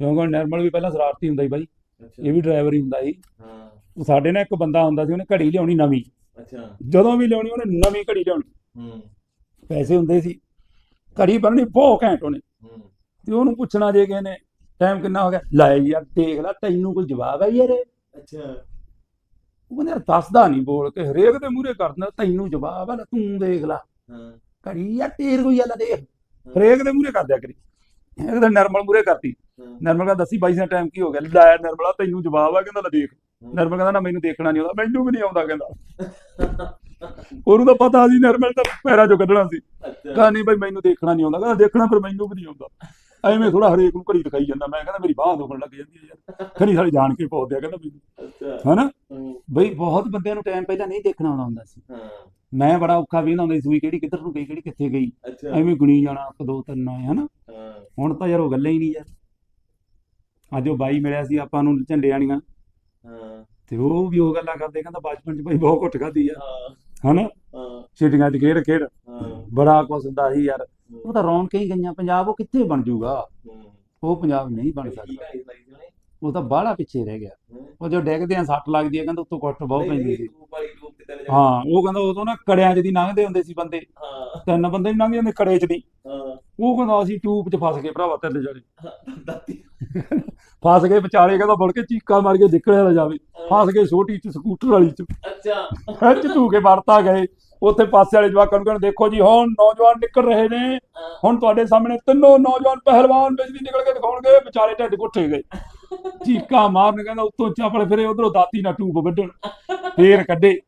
ਕਿਉਂਕਿ ਨਿਰਮਲ ਵੀ ਪਹਿਲਾਂ ਸ਼ਰਾਰਤੀ ਹੁੰਦਾ ਸੀ ਬਾਈ। ਇਹ ਵੀ ਡਰਾਈਵਰ ਹੀ ਹੁੰਦਾ ਸੀ। ਹਾਂ। ਸਾਡੇ ਨਾਲ ਇੱਕ ਬੰਦਾ ਹੁੰਦਾ ਸੀ ਉਹਨੇ ਘੜੀ ਲਿਆਉਣੀ ਨਵੀਂ। ਅੱਛਾ। ਜਦੋਂ ਵੀ ਲਿਆਉਣੀ ਉਹਨੇ ਨਵੀਂ ਘੜੀ ਲਿਆਉਣੀ। ਹੂੰ। ਪੈਸੇ ਹੁੰਦੇ ਸੀ। ਘੜੀ ਬੰਨਣੀ ਬਹੁਤ ਘੈਂਟ ਉਹਨੇ। ਹੂੰ। ਤੇ ਉਹਨੂੰ ਪੁੱਛਣਾ ਜੇ ਕਿਸੇ ਨੇ ਟਾਈਮ ਕਿੰਨਾ ਹੋ ਗਿਆ? ਲੈ ਯਾਰ ਦੇਖ ਲੈ ਤੈਨੂੰ ਕੋਈ ਜਵਾਬ ਹੈ ਯਾਰ ਅੱਛਾ। ਉਹ ਕਹਿੰਦਾ ਦੱਸਦਾ ਨਹੀਂ ਬੋਲ ਕੇ ਹਰੇਕ ਦੇ ਮੂਹਰੇ ਕਰ ਦਿੰਦਾ ਤੈਨੂੰ ਜਵਾਬ ਹੈ ਤੂੰ ਦੇਖ ਲੈ। ਹਾਂ। ਘੜੀ ਯਾਰ ਤੇਰ ਕੋਈ ਆਲਾ ਦੇਖ। ਹਰੇਕ ਦੇ ਮੂਹਰੇ ਕਰ ਦਿਆ ਕਰੀ। ਇੱਕ ਦਿਨ ਨਰਮਲ ਮੂਹਰੇ ਕਰਤੀ। ਨਰਮਲ ਕਹਿੰਦਾ ਦੱਸੀ ਬਾਈ ਦਾ ਟਾਈਮ ਕੀ ਹੋ ਗਿਆ? ਲੈ ਨਰਮਲਾ ਤੈਨੂੰ ਜਵਾਬ ਆ ਕਹਿੰਦਾ ਲੈ ਦੇਖ। ਨਰਮਲ ਕਹਿੰਦਾ ਨਾ ਮੈਨੂੰ ਦੇਖਣਾ ਨਹੀਂ ਆਉਂਦਾ ਮੈਨੂੰ ਵੀ ਨਹੀਂ ਆਉਂਦਾ ਕਹਿੰਦਾ। ਉਹਨੂੰ ਤਾਂ ਪਤਾ ਸੀ ਨਰਮਲ ਤਾਂ ਪੈਰਾਂ ਚੋਂ ਕੱਢਣਾ ਸੀ। ਕਹਿੰਦਾ ਨਹੀਂ ਬਾਈ ਮੈਨੂੰ ਦੇਖਣਾ ਨਹੀਂ ਆਉਂਦਾ। ਕਹਿੰਦਾ ਦੇਖਣਾ ਫਿਰ ਮੈਨੂੰ ਵੀ ਨਹੀਂ ਆਉਂਦਾ। ਐਵੇਂ ਥੋੜਾ ਹਰੇਕ ਨੂੰ ਘੜੀ ਦਿਖਾਈ ਜਾਂਦਾ। ਮੈਂ ਕਹਿੰਦਾ ਮੇਰੀ ਬਾਹ ਦੁਖਣ ਲੱਗ ਜਾਂਦੀ ਹੈ ਯਾਰ। ਖਣੀ ਸਾਲੀ ਜਾਣ ਕੇ ਪਾਉਂਦੇ ਆ ਕਹਿੰਦਾ ਮੈਨੂੰ। ਅੱਛਾ। ਹਨਾ? ਬਈ ਬਹੁਤ ਬੰਦਿਆਂ ਨੂੰ ਟਾਈਮ ਪਹਿਲਾਂ ਨਹੀਂ ਦੇਖਣਾ ਆਉਂਦਾ ਹੁੰਦਾ ਸੀ। ਹਾਂ। ਮੈਂ ਬੜਾ ਔਖਾ ਵੀ ਹੁੰਦਾ ਸੀ ਸੂਈ ਕਿਹੜੀ ਕਿੱਧਰ ਨੂੰ ਗਈ ਕਿਹੜੀ ਕਿੱਥੇ ਗਈ। ਅੱਛਾ। ਐਵੇਂ ਗੁਣੀ ਜਾਣਾ ਇੱਕ ਦੋ ਤਿੰਨ ਆਏ ਹਨਾ। ਹਾਂ। ਹੁਣ ਤਾਂ ਯਾਰ ਉਹ ਗੱਲਾਂ ਹੀ ਨਹੀਂ ਯਾਰ। ਅੱਜ ਉਹ ਬਾਈ ਮਿਲਿਆ ਸੀ ਆਪਾਂ ਨੂੰ ਝੰਡੇ ਹਾਂ। ਤੇ ਉਹ ਵੀ ਉਹ ਗੱਲਾਂ ਕਰਦੇ ਕਹਿੰਦਾ ਬਚਪਨ ਚ ਬਹੁਤ ਘੁੱਟ ਖਾਦੀ ਆ। ਹਾਂ। ਹਨਾ? ਹਾਂ। ਛਿਟੀਆਂ ਚ ਖੇਡ ਖੇਡ। ਬੜਾ ਕੁਛ ਹੁੰਦਾ ਸੀ ਯਾਰ। ਉਹ ਤਾਂ ਰੌਣਕਾਂ ਹੀ ਗਈਆਂ। ਪੰਜਾਬ ਉਹ ਕਿੱਥੇ ਬਣ ਜੂਗਾ? ਉਹ ਪੰਜਾਬ ਨਹੀਂ ਬਣ ਸਕਦਾ। ਉਹ ਤਾਂ ਬਾਹਲਾ ਪਿੱਛੇ ਰਹਿ ਗਿਆ। ਉਹ ਜੋ ਡੈਗਦੇ ਆ ਸੱਟ ਲੱਗਦੀ ਆ ਕਹਿੰਦਾ ਉੱਤੋਂ ਕੁੱਟ ਬਹੁਤ ਪੈਂਦੀ ਸੀ। ਤੈਨੂੰ ਹਾਂ ਉਹ ਕਹਿੰਦਾ ਉਦੋਂ ਨਾ ਕੜਿਆਂ 'ਚ ਦੀ ਲੰਘਦੇ ਹੁੰਦੇ ਸੀ ਬੰਦੇ। ਹਾਂ। ਤਿੰਨ ਬੰਦੇ ਵੀ ਲੰਘ ਜਾਂਦੇ ਕੜੇ 'ਚ ਦੀ। ਹਾਂ। ਉਹ ਕਹਿੰਦਾ ਅਸੀਂ ਟਿਊਬ 'ਚ ਫਸ ਗਏ ਭਰਾਵਾ ਜਾਲੇ ਦਾਤੀ। ਫਸ ਗਏ ਵਿਚਾਲੇ ਕਹਿੰਦਾ ਮੁੜ ਕੇ ਚੀਕਾਂ ਮਾਰ ਕੇ ਨਿਕਲਿਆ ਨਾ ਜਾਵੇ। ਫਸ ਗਏ ਛੋਟੀ 'ਚ ਸਕੂਟਰ ਵਾਲੀ 'ਚ। ਅੱਛਾ। ਖਿੱਚ ਧੂ ਕੇ ਵਰਤਾ ਗਏ। ਉੱਥੇ ਪਾਸੇ ਵਾਲੇ ਜਵਾਕਾਂ ਨੂੰ ਕਹਿੰਦੇ ਦੇਖੋ ਜੀ ਹੁਣ ਨੌਜਵਾਨ ਨਿਕਲ ਰਹੇ ਨੇ। ਹੁਣ ਤੁਹਾਡੇ ਸਾਹਮਣੇ ਤਿੰਨੋਂ ਨੌਜਵਾਨ ਪਹਿਲਵਾਨ ਬਿਜਲੀ ਨਿਕਲ ਕੇ ਦਿਖਾਉਣਗੇ ਵਿਚਾਲੇ ਢਿੱਡ ਘੁੱਟੇ ਗਏ। ਚੀਕਾਂ ਮਾਰਨ ਕਹਿੰਦਾ ਉੱਤੋਂ ਚਾਪੜ ਫਿਰੇ ਉਧਰੋਂ ਦਾਤੀ ਨਾਲ ਟੂਬ ਵੱਢਣ। ਫੇਰ ਕੱਢੇ।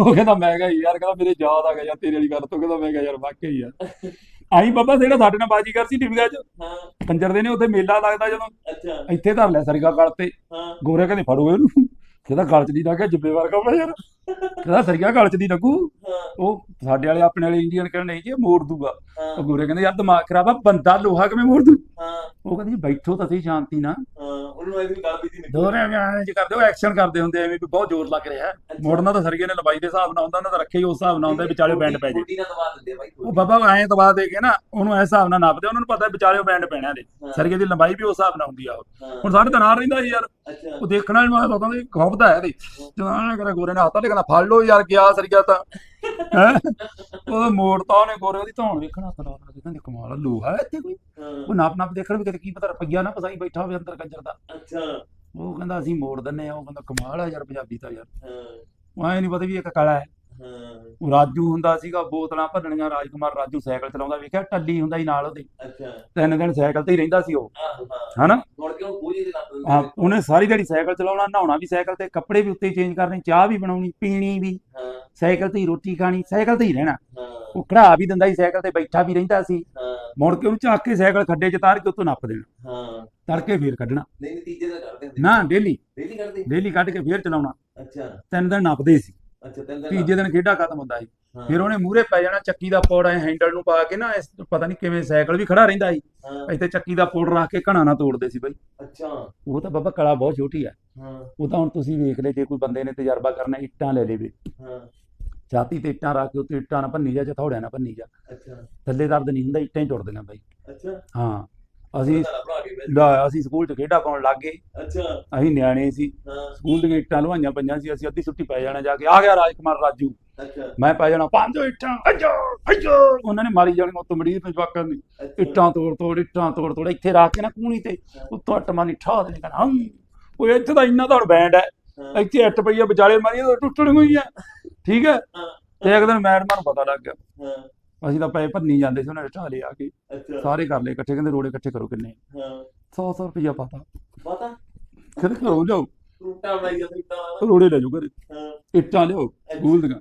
ਉਹ ਕਹਿੰਦਾ ਮੈਂ ਕਿਹਾ ਯਾਰ ਕਹਿੰਦਾ ਮੇਰੇ ਯਾਦ ਆ ਗਿਆ ਯਾਰ ਤੇਰੇ ਵਾਲੀ ਗੱਲ ਤੋਂ ਕਹਿੰਦਾ ਮੈਂ ਕਿਹਾ ਯਾਰ ਵਾਕਈ ਯਾਰ ਆਈ ਬਾਬਾ ਜਿਹੜਾ ਸਾਡੇ ਨਾਲ ਬਾਜੀਗਰ ਸੀ ਟਿਵਗਾ ਚ ਹਾਂ। ਕੰਜਰ ਦੇ ਨੇ ਉੱਥੇ ਮੇਲਾ ਲੱਗਦਾ ਜਦੋਂ ਅੱਛਾ। ਇੱਥੇ ਧਰ ਲਿਆ ਸਰਗਾ ਗਲ ਤੇ। ਹਾਂ। ਗੋਰੇ ਕਹਿੰਦੇ ਫੜੋ ਇਹਨੂੰ। ਕਹਿੰਦਾ ਗਲ ਚ ਨਹੀਂ ਲੱਗਾ ਜਿੱਬੇ ਵਰਗਾ ਮੈਂ ਯਾਰ। ਕਹਿੰਦਾ ਸਰਗਾ ਗਲ ਚ ਨਹੀਂ ਲੱਗੂ। ਹਾਂ। ਉਹ ਸਾਡੇ ਵਾਲੇ ਆਪਣੇ ਵਾਲੇ ਇੰਡੀਅਨ ਕਹਿੰਦੇ ਨਹੀਂ ਜੀ ਇਹ ਮੋੜ ਦੂਗਾ। ਉਹ ਹਾਂ ਗੋਰੇ ਕਹਿੰਦੇ ਯਾਰ ਦਿਮਾਗ ਖਰਾਬ ਆ ਬੰਦਾ ਲੋਹਾ ਕਿਵੇਂ ਮੋੜ ਦੂ? ਹਾਂ। ਉਹ ਕਹਿੰਦੇ ਜੀ ਬੈਠੋ ਤਾਂ ਸਹੀ ਸ਼ਾਂਤੀ ਨਾਲ। ਹਾਂ ਉਹਨੂੰ ਐਸੀ ਗੱਲ ਵੀ ਨਿਕਲ ਦੋਰੇ ਐਂ ਕਰਦੇ ਉਹ ਐਕਸ਼ਨ ਕਰਦੇ ਹੁੰਦੇ ਐਵੇਂ ਵੀ ਬਹੁਤ ਜ਼ੋਰ ਲੱਗ ਰਿਹਾ ਹੈ। ਮੋੜਨਾ ਤਾਂ ਸਰਗੇ ਨੇ ਲੰਬਾਈ ਦੇ ਹਿਸਾਬ ਨਾਲ ਹੁੰਦਾ ਉਹਨਾਂ ਦਾ ਰੱਖੇ ਹੀ ਉਸ ਹਿਸਾਬ ਨਾਲ ਹੁੰਦਾ ਵਿਚਾਲੇ ਬੈਂਡ ਪੈ ਜੇ। ਉਹ ਬਾਬਾ ਐਂ ਦਬਾ ਦੇ ਕੇ ਨਾ ਉਹਨੂੰ ਇਸ ਹਿਸਾਬ ਨਾਲ ਨਾਪਦੇ ਉਹਨਾਂ ਨੂੰ ਪਤਾ ਵਿਚਾਲੇ ਬੈਂਡ ਪੈਣਾ ਦੇ ਹਾਂ। ਸਰਗੇ ਦੀ ਲੰਬਾਈ ਵੀ ਉਸ ਹਿਸਾਬ ਨਾਲ ਹੁੰਦੀ ਆ ਉਹ। ਹਾਂ। ਹੁਣ ਸਾਡੇ ਤਾਂ ਨਾਲ ਰਹਿੰਦਾ ਸੀ ਯਾਰ। ਉਹ ਦੇਖਣਾ ਹੀ ਮੈਂ ਪਤਾ ਨਹੀਂ ਖੌਫਦਾ ਹੈ ਇਹਦੇ ਜਦੋਂ ਐਂ ਕਰੇ ਗੋਰੇ ਨੇ ਹੱਥਾਂ ਟੇਕਣਾ ਫੜ ਲਓ ਯਾਰ ਗਿਆ ਸਰਗਿਆ ਤਾਂ। ਹੈ? ਉਹ ਮੋੜਤਾ ਉਹਨੇ ਗੋਰੇ ਉਹਦੀ ਧੌਣ ਵੇਖਣਾ ਤਾਂ ਲਾ ਕੇ ਕਹਿੰਦੇ ਕਮਾਲ ਆ, ਲੋਹਾ ਹੈ ਇੱਥੇ ਕੋਈ? ਉਹ ਨਾਪ ਨਾਪ ਦੇਖਣ ਵੀ ਕਿਤੇ ਕੀ ਪਤਾ ਰੁਪਈਆ ਨਾ ਫਸਾਈ ਬੈਠਾ ਹੋਵੇ ਅੰਦਰ ਕੰਜਰ ਦਾ। ਅੱਛਾ। ਉਹ ਕਹਿੰਦਾ ਅਸੀਂ ਮੋੜ ਦਿੰਨੇ ਆ ਉਹ ਕਹਿੰਦਾ ਕਮਾਲ ਆ ਯਾਰ ਪੰਜਾਬੀ ਤਾਂ ਯਾਰ। ਹਾਂ। ਉਹ ਐ ਨਹੀਂ ਪਤਾ ਵੀ ਇੱਕ ਕਲਾ ਹੈ। ਹਾਂ। ਉਹ ਰਾਜੂ ਹੁੰਦਾ ਸੀਗਾ ਬੋਤਲਾਂ ਭੰਨਣੀਆਂ ਰਾਜਕੁਮਾਰ ਰਾਜੂ ਸਾਈਕਲ ਚਲਾਉਂਦਾ ਵੇਖਿਆ ਟੱਲੀ ਹੁੰਦਾ ਸੀ ਨਾਲ ਉਹਦੇ। ਅੱਛਾ। ਤਿੰਨ ਦਿਨ ਸਾਈਕਲ ਤੇ ਹੀ ਰਹਿੰਦਾ ਸੀ ਉਹ। ਆਹੋ ਹਾਂ। ਹਨਾ? ਮੁੜ ਕੇ ਉਹ ਪੂਰੀ ਦੇ ਨਾਲ ਹਾਂ ਉਹਨੇ ਸਾਰੀ ਦਿਹਾੜੀ ਸਾਈਕਲ ਚਲਾਉਣਾ ਨਹਾਉਣਾ ਵੀ ਸਾਈਕਲ ਤੇ ਕੱਪੜੇ ਵੀ ਉੱਤੇ ਚੇਂਜ ਕਰਨੇ ਚਾਹ ਵੀ ਬਣਾਉਣੀ ਪੀਣੀ ਵੀ। ਹਾਂ। ਸਾਈਕਲ ਤੇ ਹੀ ਰੋਟੀ ਖਾਣੀ ਸਾਈਕਲ ਤੇ ਹੀ ਰਹਿਣਾ। ਹਾਂ। ਉਹ ਖੜਾ ਵੀ ਦਿੰਦਾ ਸੀ ਸਾਈਕਲ ਤੇ ਬੈਠਾ ਵੀ ਰਹਿੰਦਾ ਸੀ। ਹਾਂ। ਮੁੜ ਕੇ ਉਹਨੂੰ ਚੱਕ ਕੇ ਸਾਈਕਲ ਖੱਡੇ 'ਚ ਤਾਰ ਕੇ ਉੱਤੋਂ ਨੱਪ ਦੇਣਾ। ਹਾਂ। ਤੜਕੇ ਫੇਰ ਕੱਢਣਾ। ਨਹੀਂ ਨਤੀਜੇ ਦਾ ਕਰਦੇ ਹੁੰਦੇ ਨਾ ਡੇਲੀ। ਡੇਲੀ ਕਰਦੇ ਡੇਲੀ ਕੱਢ ਕੇ ਫੇਰ ਚਲਾਉਣਾ। ਅੱਛਾ। ਤਿੰਨ ਦਿਨ ਨੱਪਦੇ ਸੀ। ਅੱਛਾ ਤਿੰਨ ਦਿਨ ਤੀਜੇ ਦਿਨ ਖੇਡਾ ਖਤਮ ਹੁੰਦਾ ਸੀ। ਹਾਂ, ਫਿਰ ਉਹਨੇ ਮੂਹਰੇ ਪੈ ਜਾਣਾ ਚੱਕੀ ਦਾ ਪੌੜ ਐ ਹੈਂਡਲ ਨੂੰ ਪਾ ਕੇ ਨਾ ਇਸ ਪਤਾ ਨਹੀਂ ਕਿਵੇਂ ਸਾਈਕਲ ਵੀ ਖੜਾ ਰਹਿੰਦਾ ਸੀ। ਹਾਂ। ਇੱਥੇ ਚੱਕੀ ਦਾ ਪੌੜ ਰੱਖ ਕੇ ਘਣਾ ਨਾ ਤੋੜਦੇ ਸੀ ਬਈ। ਅੱਛਾ। ਉਹ ਤਾਂ ਬਾਬਾ ਕਲਾ ਬਹੁਤ ਛੋਟੀ ਆ। ਹਾਂ। ਉਹ ਤਾਂ ਹੁਣ ਤੁਸੀਂ ਵੇਖ ਲੈ ਜੇ ਕੋਈ ਬੰਦੇ ਨੇ ਤਜਰਬਾ ਕਰਨਾ ਇੱਟਾਂ ਲੈ ਲੇਵੇ ਹਾਂ। ਛਾਤੀ ਤੇ ਇੱਟਾਂ ਰੱਖ ਕੇ ਉੱਤੇ ਇੱਟਾਂ ਨਾਲ ਭੰਨੀ ਜਾ ਜਾਂ ਥੋੜਿਆਂ ਨਾਲ ਭੰਨੀ ਜਾ। ਅੱਛਾ। ਥੱਲੇ ਦਰਦ ਨਹੀਂ ਹੁੰਦਾ ਇੱਟਾਂ ਹੀ ਟੁੱਟਦੀਆਂ ਬਈ। ਅੱਛਾ। ਹਾਂ। ਅਸੀਂ ਲੈ, ਅਸੀਂ ਸਕੂਲ 'ਚ ਖੇਡਾਂ ਪਾਉਣ ਲੱਗ ਗਏ। ਅੱਛਾ। ਅਸੀਂ ਨਿਆਣੇ ਸੀ। ਸਕੂਲ ਦੀਆਂ ਇੱਟਾਂ ਲਵਾਈਆਂ ਪਈਆਂ ਸੀ ਅਸੀਂ ਅੱਧੀ ਛੁੱਟੀ ਪੈ ਜਾਣਾ ਜਾ ਕੇ। ਆ ਗਿਆ ਰਾਜਕੁਮਾਰ ਰਾਜੂ। ਅੱਛਾ। ਮੈਂ ਪੈ ਜਾਣਾ ਪੰਜ ਇੱਟਾਂ ਅੱਜੋ ਅੱਜੋ! ਉਹਨਾਂ ਨੇ ਮਾਰੀ ਜਾਣੀ ਉੱਤੋਂ ਮੜੀ ਤੇ ਜਵਾਕਾਂ ਦੀ ਅੱਛਾ। ਇੱਟਾਂ ਤੋੜ ਤੋੜ ਇੱਟਾਂ ਤੋੜ ਤੋੜ। ਇੱਥੇ ਰੱਖ ਕੇ ਨਾ ਕੂਣੀ ਤੇ ਉੱਤੋਂ ਅੱਟ ਮਾਨੀ ਠਾ ਦੇਣੇ ਕਹਿੰਦਾ ਹਮ ਉਹ ਇੱਥੇ ਤਾਂ ਇੰਨਾ ਤਾਂ ਬੈਂਡ ਹੈ। ਇੱਥੇ ਅੱਟ ਪਈਆ ਵਿਚਾਲੇ ਮਾਰੀ ਟੁੱਟਣ ਹੋਈ ਆ ਠੀਕ ਹੈ ਹਾਂ, ਤੇ ਇੱਕ ਦਿਨ ਮੈਡਮਾਂ ਨੂੰ ਪਤਾ ਲੱਗ ਗਿਆ। ਹਾਂ। ਅਸੀਂ ਤਾਂ ਪਏ ਭੰਨੀ ਜਾਂਦੇ ਸੀ ਉਹਨਾਂ ਨੇ ਢਾ ਲਿਆ ਕੇ। ਅੱਛਾ। ਸਾਰੇ ਕਰ ਲਏ ਇਕੱਠੇ ਕਹਿੰਦੇ ਰੋੜੇ ਇਕੱਠੇ ਕਰੋ ਕਿੰਨੇ। ਹਾਂ। 100 100 ਰੁਪਇਆ ਪਤਾ। ਪਤਾ? ਕਹਿੰਦੇ ਘਰੋਂ ਲਿਆਓ। ਰੂਟਾ ਬਣਾਈ ਜਾਂਦੀ ਤਾਂ। ਰੋੜੇ ਲੈ ਜਾਓ ਘਰੇ। ਹਾਂ। ਇੱਟਾਂ ਲਿਆਓ ਸਕੂਲ ਦੀਆਂ।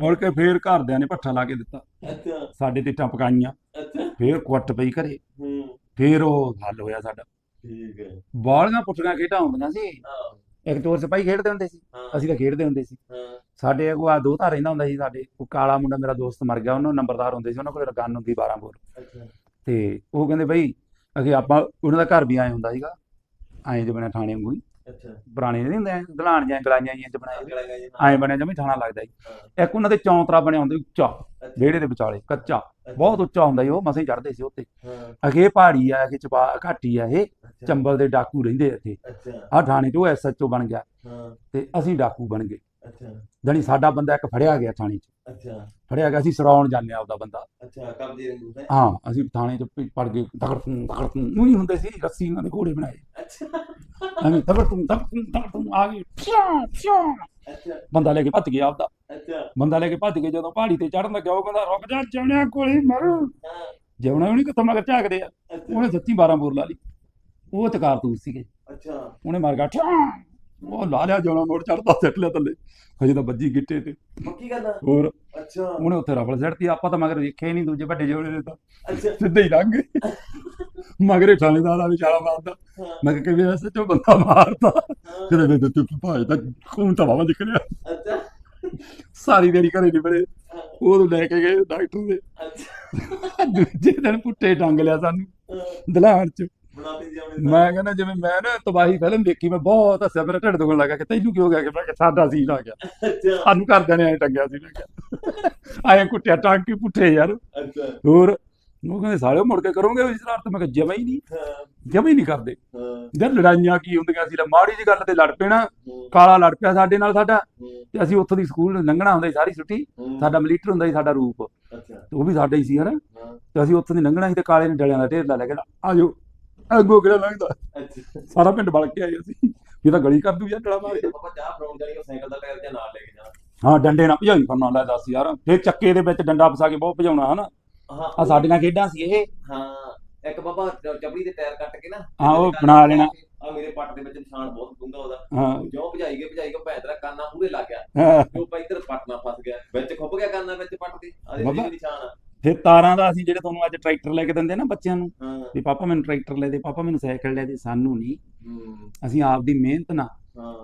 ਮੁੜ ਕੇ ਫੇਰ ਘਰਦਿਆਂ ਨੇ ਭੱਠਾ ਲਾ ਕੇ ਦਿੱਤਾ। ਅੱਛਾ। ਸਾਡੇ ਤੇ ਇੱਟਾਂ ਪਕਾਈਆਂ। ਅੱਛਾ। ਫੇਰ ਕੁੱਟ ਪਈ ਘਰੇ। ਹੂੰ। ਫੇਰ ਉਹ ਹੱਲ ਹੋਇਆ ਸਾਡਾ। ਠੀਕ ਹੈ। ਬਾਲੀਆਂ ਪੁੱਠੀਆਂ ਖੇਡਾਂ ਹੁੰਦੀਆਂ ਸੀ। ਹਾਂ। ਇੱਕ ਚੋਰ ਸਿਪਾਹੀ ਖੇਡਦੇ ਹੁੰਦੇ ਸੀ ਅਸੀਂ ਤਾਂ ਖੇਡਦੇ ਹੁੰਦੇ ਸੀ। ਸਾਡੇ ਕੋਲ ਆ ਦੋ ਧਾਰ ਰਹਿੰਦਾ ਹੁੰਦਾ ਸੀ ਸਾਡੇ ਉਹ ਕਾਲਾ ਮੁੰਡਾ ਮੇਰਾ ਦੋਸਤ ਮਰ ਗਿਆ ਉਹਨੂੰ ਨੰਬਰਦਾਰ ਹੁੰਦੇ ਸੀ ਉਹਨਾਂ ਕੋਲ ਗਨ ਹੁੰਦੀ 12 ਬੋਰ। ਤੇ ਉਹ ਕਹਿੰਦੇ ਬਈ ਅਗੇ ਆਪਾਂ ਉਹਨਾਂ ਦਾ ਘਰ ਵੀ ਆਏ ਹੁੰਦਾ ਸੀਗਾ ਐਂ ਜਿਵੇਂ ਥਾਣੇ ਵਾਂਗੂ ਅੱਛਾ। ਪੁਰਾਣੇ ਨਹੀਂ ਹੁੰਦੇ ਦਲਾਨ ਜਾਂ ਗਲਾਈਆਂ ਚ ਬਣਾਏ ਐਂ ਬਣਿਆ ਜਿਵੇਂ ਥਾਣਾ ਲੱਗਦਾ ਜੀ। ਇੱਕ ਉਹਨਾਂ ਦੇ ਚੌਂਤਰਾ ਬਣਿਆ ਹੁੰਦਾ ਉੱਚਾ ਵਿਹੜੇ ਦੇ ਵਿਚਾਲੇ ਕੱਚਾ। ਬਹੁਤ ਉੱਚਾ ਹੁੰਦਾ ਸੀ ਉਹ ਮਸੀਂ ਚੜਦੇ ਸੀ ਉੱਤੇ ਅਗੇ ਪਹਾੜੀ ਆ ਅਗੇ ਚਪਾ ਘਾਟੀ ਆ ਇਹ ਚੰਬਲ ਦੇ ਡਾਕੂ ਰਹਿੰਦੇ ਇੱਥੇ। ਆ ਥਾਣੇ ਤੋਂ ਐਸਐਚਓ ਬਣ ਗਿਆ। ਤੇ ਅਸੀਂ ਡਾਕੂ ਬਣ ਗਏ। ਅੱਛਾ। ਜਾਣੀ ਸਾਡਾ ਬੰਦਾ ਇੱਕ ਫੜਿਆ ਗਿਆ ਥਾਣੇ 'ਚ। ਅੱਛਾ। ਫੜਿਆ ਗਿਆ ਅਸੀਂ ਸਰਾਉਣ ਜਾਂਦੇ ਆ ਆਪਦਾ ਬੰਦਾ। ਅੱਛਾ ਕਬਜ਼ੇ ਰੰਗੂ ਹੈ। ਹਾਂ ਅਸੀਂ ਥਾਣੇ 'ਚ ਪੜ ਗਏ ਤਗੜ ਤੂੰ ਤਗੜ ਤੂੰ ਉਹ ਹੀ ਹੁੰਦੇ ਸੀ ਰੱਸੀ ਉਹਨਾਂ ਦੇ ਘੋੜੇ ਬਣਾਏ। ਐਵੇਂ ਤੂੰ ਤੂੰ ਤਗੜ ਤੂੰ ਆ ਫਿਆਂ ਫਿਆਂ ਅੱਛਾ। ਬੰਦਾ ਲੈ ਕੇ ਭੱਜ ਗਿਆ ਆਪਦਾ। ਅੱਛਾ। ਬੰਦਾ ਲੈ ਕੇ ਭੱਜ ਕੇ ਜਦੋਂ ਪਹਾੜੀ ਤੇ ਚੜਨ ਲੱਗਾ ਉਹ ਕਹਿੰਦਾ ਰੁਕ ਜਾ ਜਵਣਿਆ ਕੋਲੇ ਮਰ। ਹਾਂ। ਜਵਣਾ ਵੀ ਨਹੀਂ ਕਿੱਥੋਂ ਮਗਰ ਝਾਕਦੇ ਆ। ਉਹਨੇ ਸੱਚੀ 12 ਬੋਰ ਲਾ ਲਈ। ਉਹ ਤੇ ਕਾਰਤੂਸ ਸੀਗੇ। ਅੱਛਾ। ਉਹਨੇ ਮਾਰ ਗਿਆ। ਉਹ ਲਾ ਲਿਆ ਜਵਣਾ ਮੋੜ ਚੜਦਾ ਸੱਟ ਲਿਆ ਥੱਲੇ। ਹਜੇ ਤਾਂ ਵੱਜੀ ਗਿੱਟੇ ਤੇ। ਪੱਕੀ ਗੱਲ ਆ? ਹੋਰ? ਅੱਛਾ। ਉਹਨੇ ਉੱਥੇ ਰਫਲ ਸੱਟਤੀ ਆਪਾਂ ਤਾਂ ਮਗਰ ਵੇਖਿਆ ਹੀ ਨਹੀਂ ਦੂਜੇ ਵੱਡੇ ਜਵਣੇ ਨੇ ਤਾਂ। ਅੱਛਾ। ਸਿੱਧੇ ਹੀ ਲੰਘ ਗਏ। ਮਗਰੇ ਥਾਣੇਦਾਰ ਆ ਵਿਚਾਰਾ ਮਾਰਦਾ। ਮੈਂ ਕਿਹਾ ਕਿ ਐਸੇ ਚੋਂ ਬੰਦਾ ਮਾਰਦਾ। ਕਿਤੇ ਤੇ ਤੂੰ ਭਾਈ ਤਾਂ ਖੂਨ ਤਾਂ ਵਾਵਾ ਨਿਕਲਿਆ। ਅੱਛਾ। ਸਾਰੀ ਦੇਰੀ ਘਰੇ ਨਹੀਂ ਬੜੇ। ਹਾਂ, ਉਹ ਲੈ ਕੇ ਗਏ ਡਾਕਟਰ ਦੇ। ਅੱਛਾ। ਦੂਜੇ ਦਿਨ ਪੁੱਟੇ ਟੰਗ ਲਿਆ ਸਾਨੂੰ। ਦਲਾਨ ਚ। ਬਣਾਤੀ ਜੀ ਆਪਣੇ ਮੈਂ ਕਹਿੰਦਾ ਜਿਵੇਂ ਮੈਂ ਨਾ ਤਬਾਹੀ ਫਿਲਮ ਦੇਖੀ ਮੈਂ ਬਹੁਤ ਹੱਸਿਆ ਮੇਰਾ ਢਿੱਡ ਦੁਖਣ ਲੱਗਾ ਕਿ ਤੈਨੂੰ ਕੀ ਹੋ ਗਿਆ ਕਿ ਮੈਂ ਕਿਹਾ ਸਾਡਾ ਸੀਨ ਆ ਗਿਆ। ਅੱਛਾ। ਸਾਨੂੰ ਘਰਦਿਆਂ ਨੇ ਐ ਟੰਗਿਆ ਸੀ ਮੈਂ ਕਿਹਾ। ਆਏ ਕੁੱਟਿਆ ਟੰਗ ਕੇ ਪੁੱਠੇ ਯਾਰ। ਅੱਛਾ। ਹੋਰ ਉਹ ਕਹਿੰਦੇ ਸਾਲੇ ਮੁੜ ਕੇ ਕਰੋਗੇ ਇਸ ਰਾਤ ਮੈਂ ਕਿਹਾ ਜਮਾ ਹੀ ਨਹੀਂ। ਜਮਾ ਹੀ ਨਹੀਂ ਕਰਦੇ। ਜਦ ਲੜਾਈਆਂ ਕੀ ਹੁੰਦੀਆਂ ਸੀ ਲੈ ਮਾੜੀ ਜੀ ਗੱਲ ਤੇ ਲੜ ਪੈਣਾ। ਕਾਲਾ ਲੜ ਪਿਆ ਸਾਡੇ ਨਾਲ ਸਾਡਾ। ਤੇ ਅਸੀਂ ਉੱਥੋਂ ਦੀ ਸਕੂਲ ਲੰਘਣਾ ਹੁੰਦਾ ਸੀ ਸਾਰੀ ਛੁੱਟੀ। ਸਾਡਾ ਮਲੀਟਰ ਹੁੰਦਾ ਸੀ ਸਾਡਾ ਰੂਪ। ਅੱਛਾ। ਉਹ ਵੀ ਸਾਡਾ ਹੀ ਸੀ ਹਨਾ? ਤੇ ਅਸੀਂ ਉੱਥੋਂ ਦੀ ਲੰਘਣਾ ਸੀ ਤੇ ਕਾਲੇ ਨੇ ਡਲਿਆਂ ਦਾ ਢੇਰ ਲਾ ਲਿਆ ਕਹਿੰਦਾ ਆਜੋ ਅੱਗੋਂ ਕਿਹੜਾ ਲੰਘਦਾ? ਸਾਰਾ ਪਿੰਡ ਬਲ ਕੇ ਆਏ ਅਸੀਂ। ਇਹ ਤਾਂ ਗਲੀ ਕਰ ਦੂ ਯਾਰ ਡਲਾ ਮਾਰ ਕੇ। ਪਾਪਾ ਚਾਹ ਫੜਾਉਣ ਜਾਣੀ ਉਹ ਸਾਈਕਲ ਦਾ ਟਾਇਰ ਜਾਂ ਨਾਲ ਲੈ ਕੇ ਜਾਣਾ। ਹਾਂ ਡੰਡੇ ਨਾਲ ਭਜਾਈ ਕਰਨਾ ਲੈ ਦੱਸ ਯਾਰ। ਫਿਰ ਚੱਕੇ ਦੇ ਵਿੱਚ ਡੰਡਾ ਫਸਾ ਕੇ ਬਹੁਤ ਭਜਾਉਣਾ ਹਨਾ? ਆ ਸਾਡੀਆਂ ਖੇਡਾਂ ਸੀ ਇਹ। ਹਾਂ ਇੱਕ ਬਾਬਾ ਚਪੜੀ ਦੇ ਟਾਇਰ ਕੱਟ ਕੇ ਨਾ ਹਾਂ, ਉਹ ਬਣਾ ਲੈਣਾ। ਆ ਮੇਰੇ ਪੱਟ ਦੇ ਵਿੱਚ ਨਿਸ਼ਾਨ ਬਹੁਤ ਡੂੰਘਾ ਉਹਦਾ। ਹਾਂ। ਜਿਉਂ ਭਜਾਈ ਗਏ ਭਜਾਈ ਗਏ ਭੈਦਰਾ ਕਾਨਾ ਪੂਰੇ ਲੱਗ ਗਿਆ। ਉਹ ਪਾ ਇੱਧਰ ਪੱਟ ਨਾ ਫਸ ਗਿਆ। ਵਿੱਚ ਖੁੱਭ ਗਿਆ ਕਾਨਾ ਵਿੱਚ ਪੱਟ ਦੇ ਆ। ਨਿਸ਼ਾਨ। ਫਿਰ ਤਾਰਾਂ ਦਾ ਅਸੀਂ ਜਿਹੜੇ ਤੁਹਾਨੂੰ ਅੱਜ ਟਰੈਕਟਰ ਲੈ ਕੇ ਦਿੰਦੇ ਨਾ ਬੱਚਿਆਂ ਨੂੰ ਵੀ ਪਾਪਾ ਮੈਨੂੰ ਟਰੈਕਟਰ ਲੈ ਦੇ ਪਾਪਾ ਮੈਨੂੰ ਸਾਈਕਲ ਲੈ ਦੇ ਸਾਨੂੰ ਨਹੀਂ। ਅਸੀਂ ਆਪਦੀ ਮਿਹਨਤ ਨਾਲ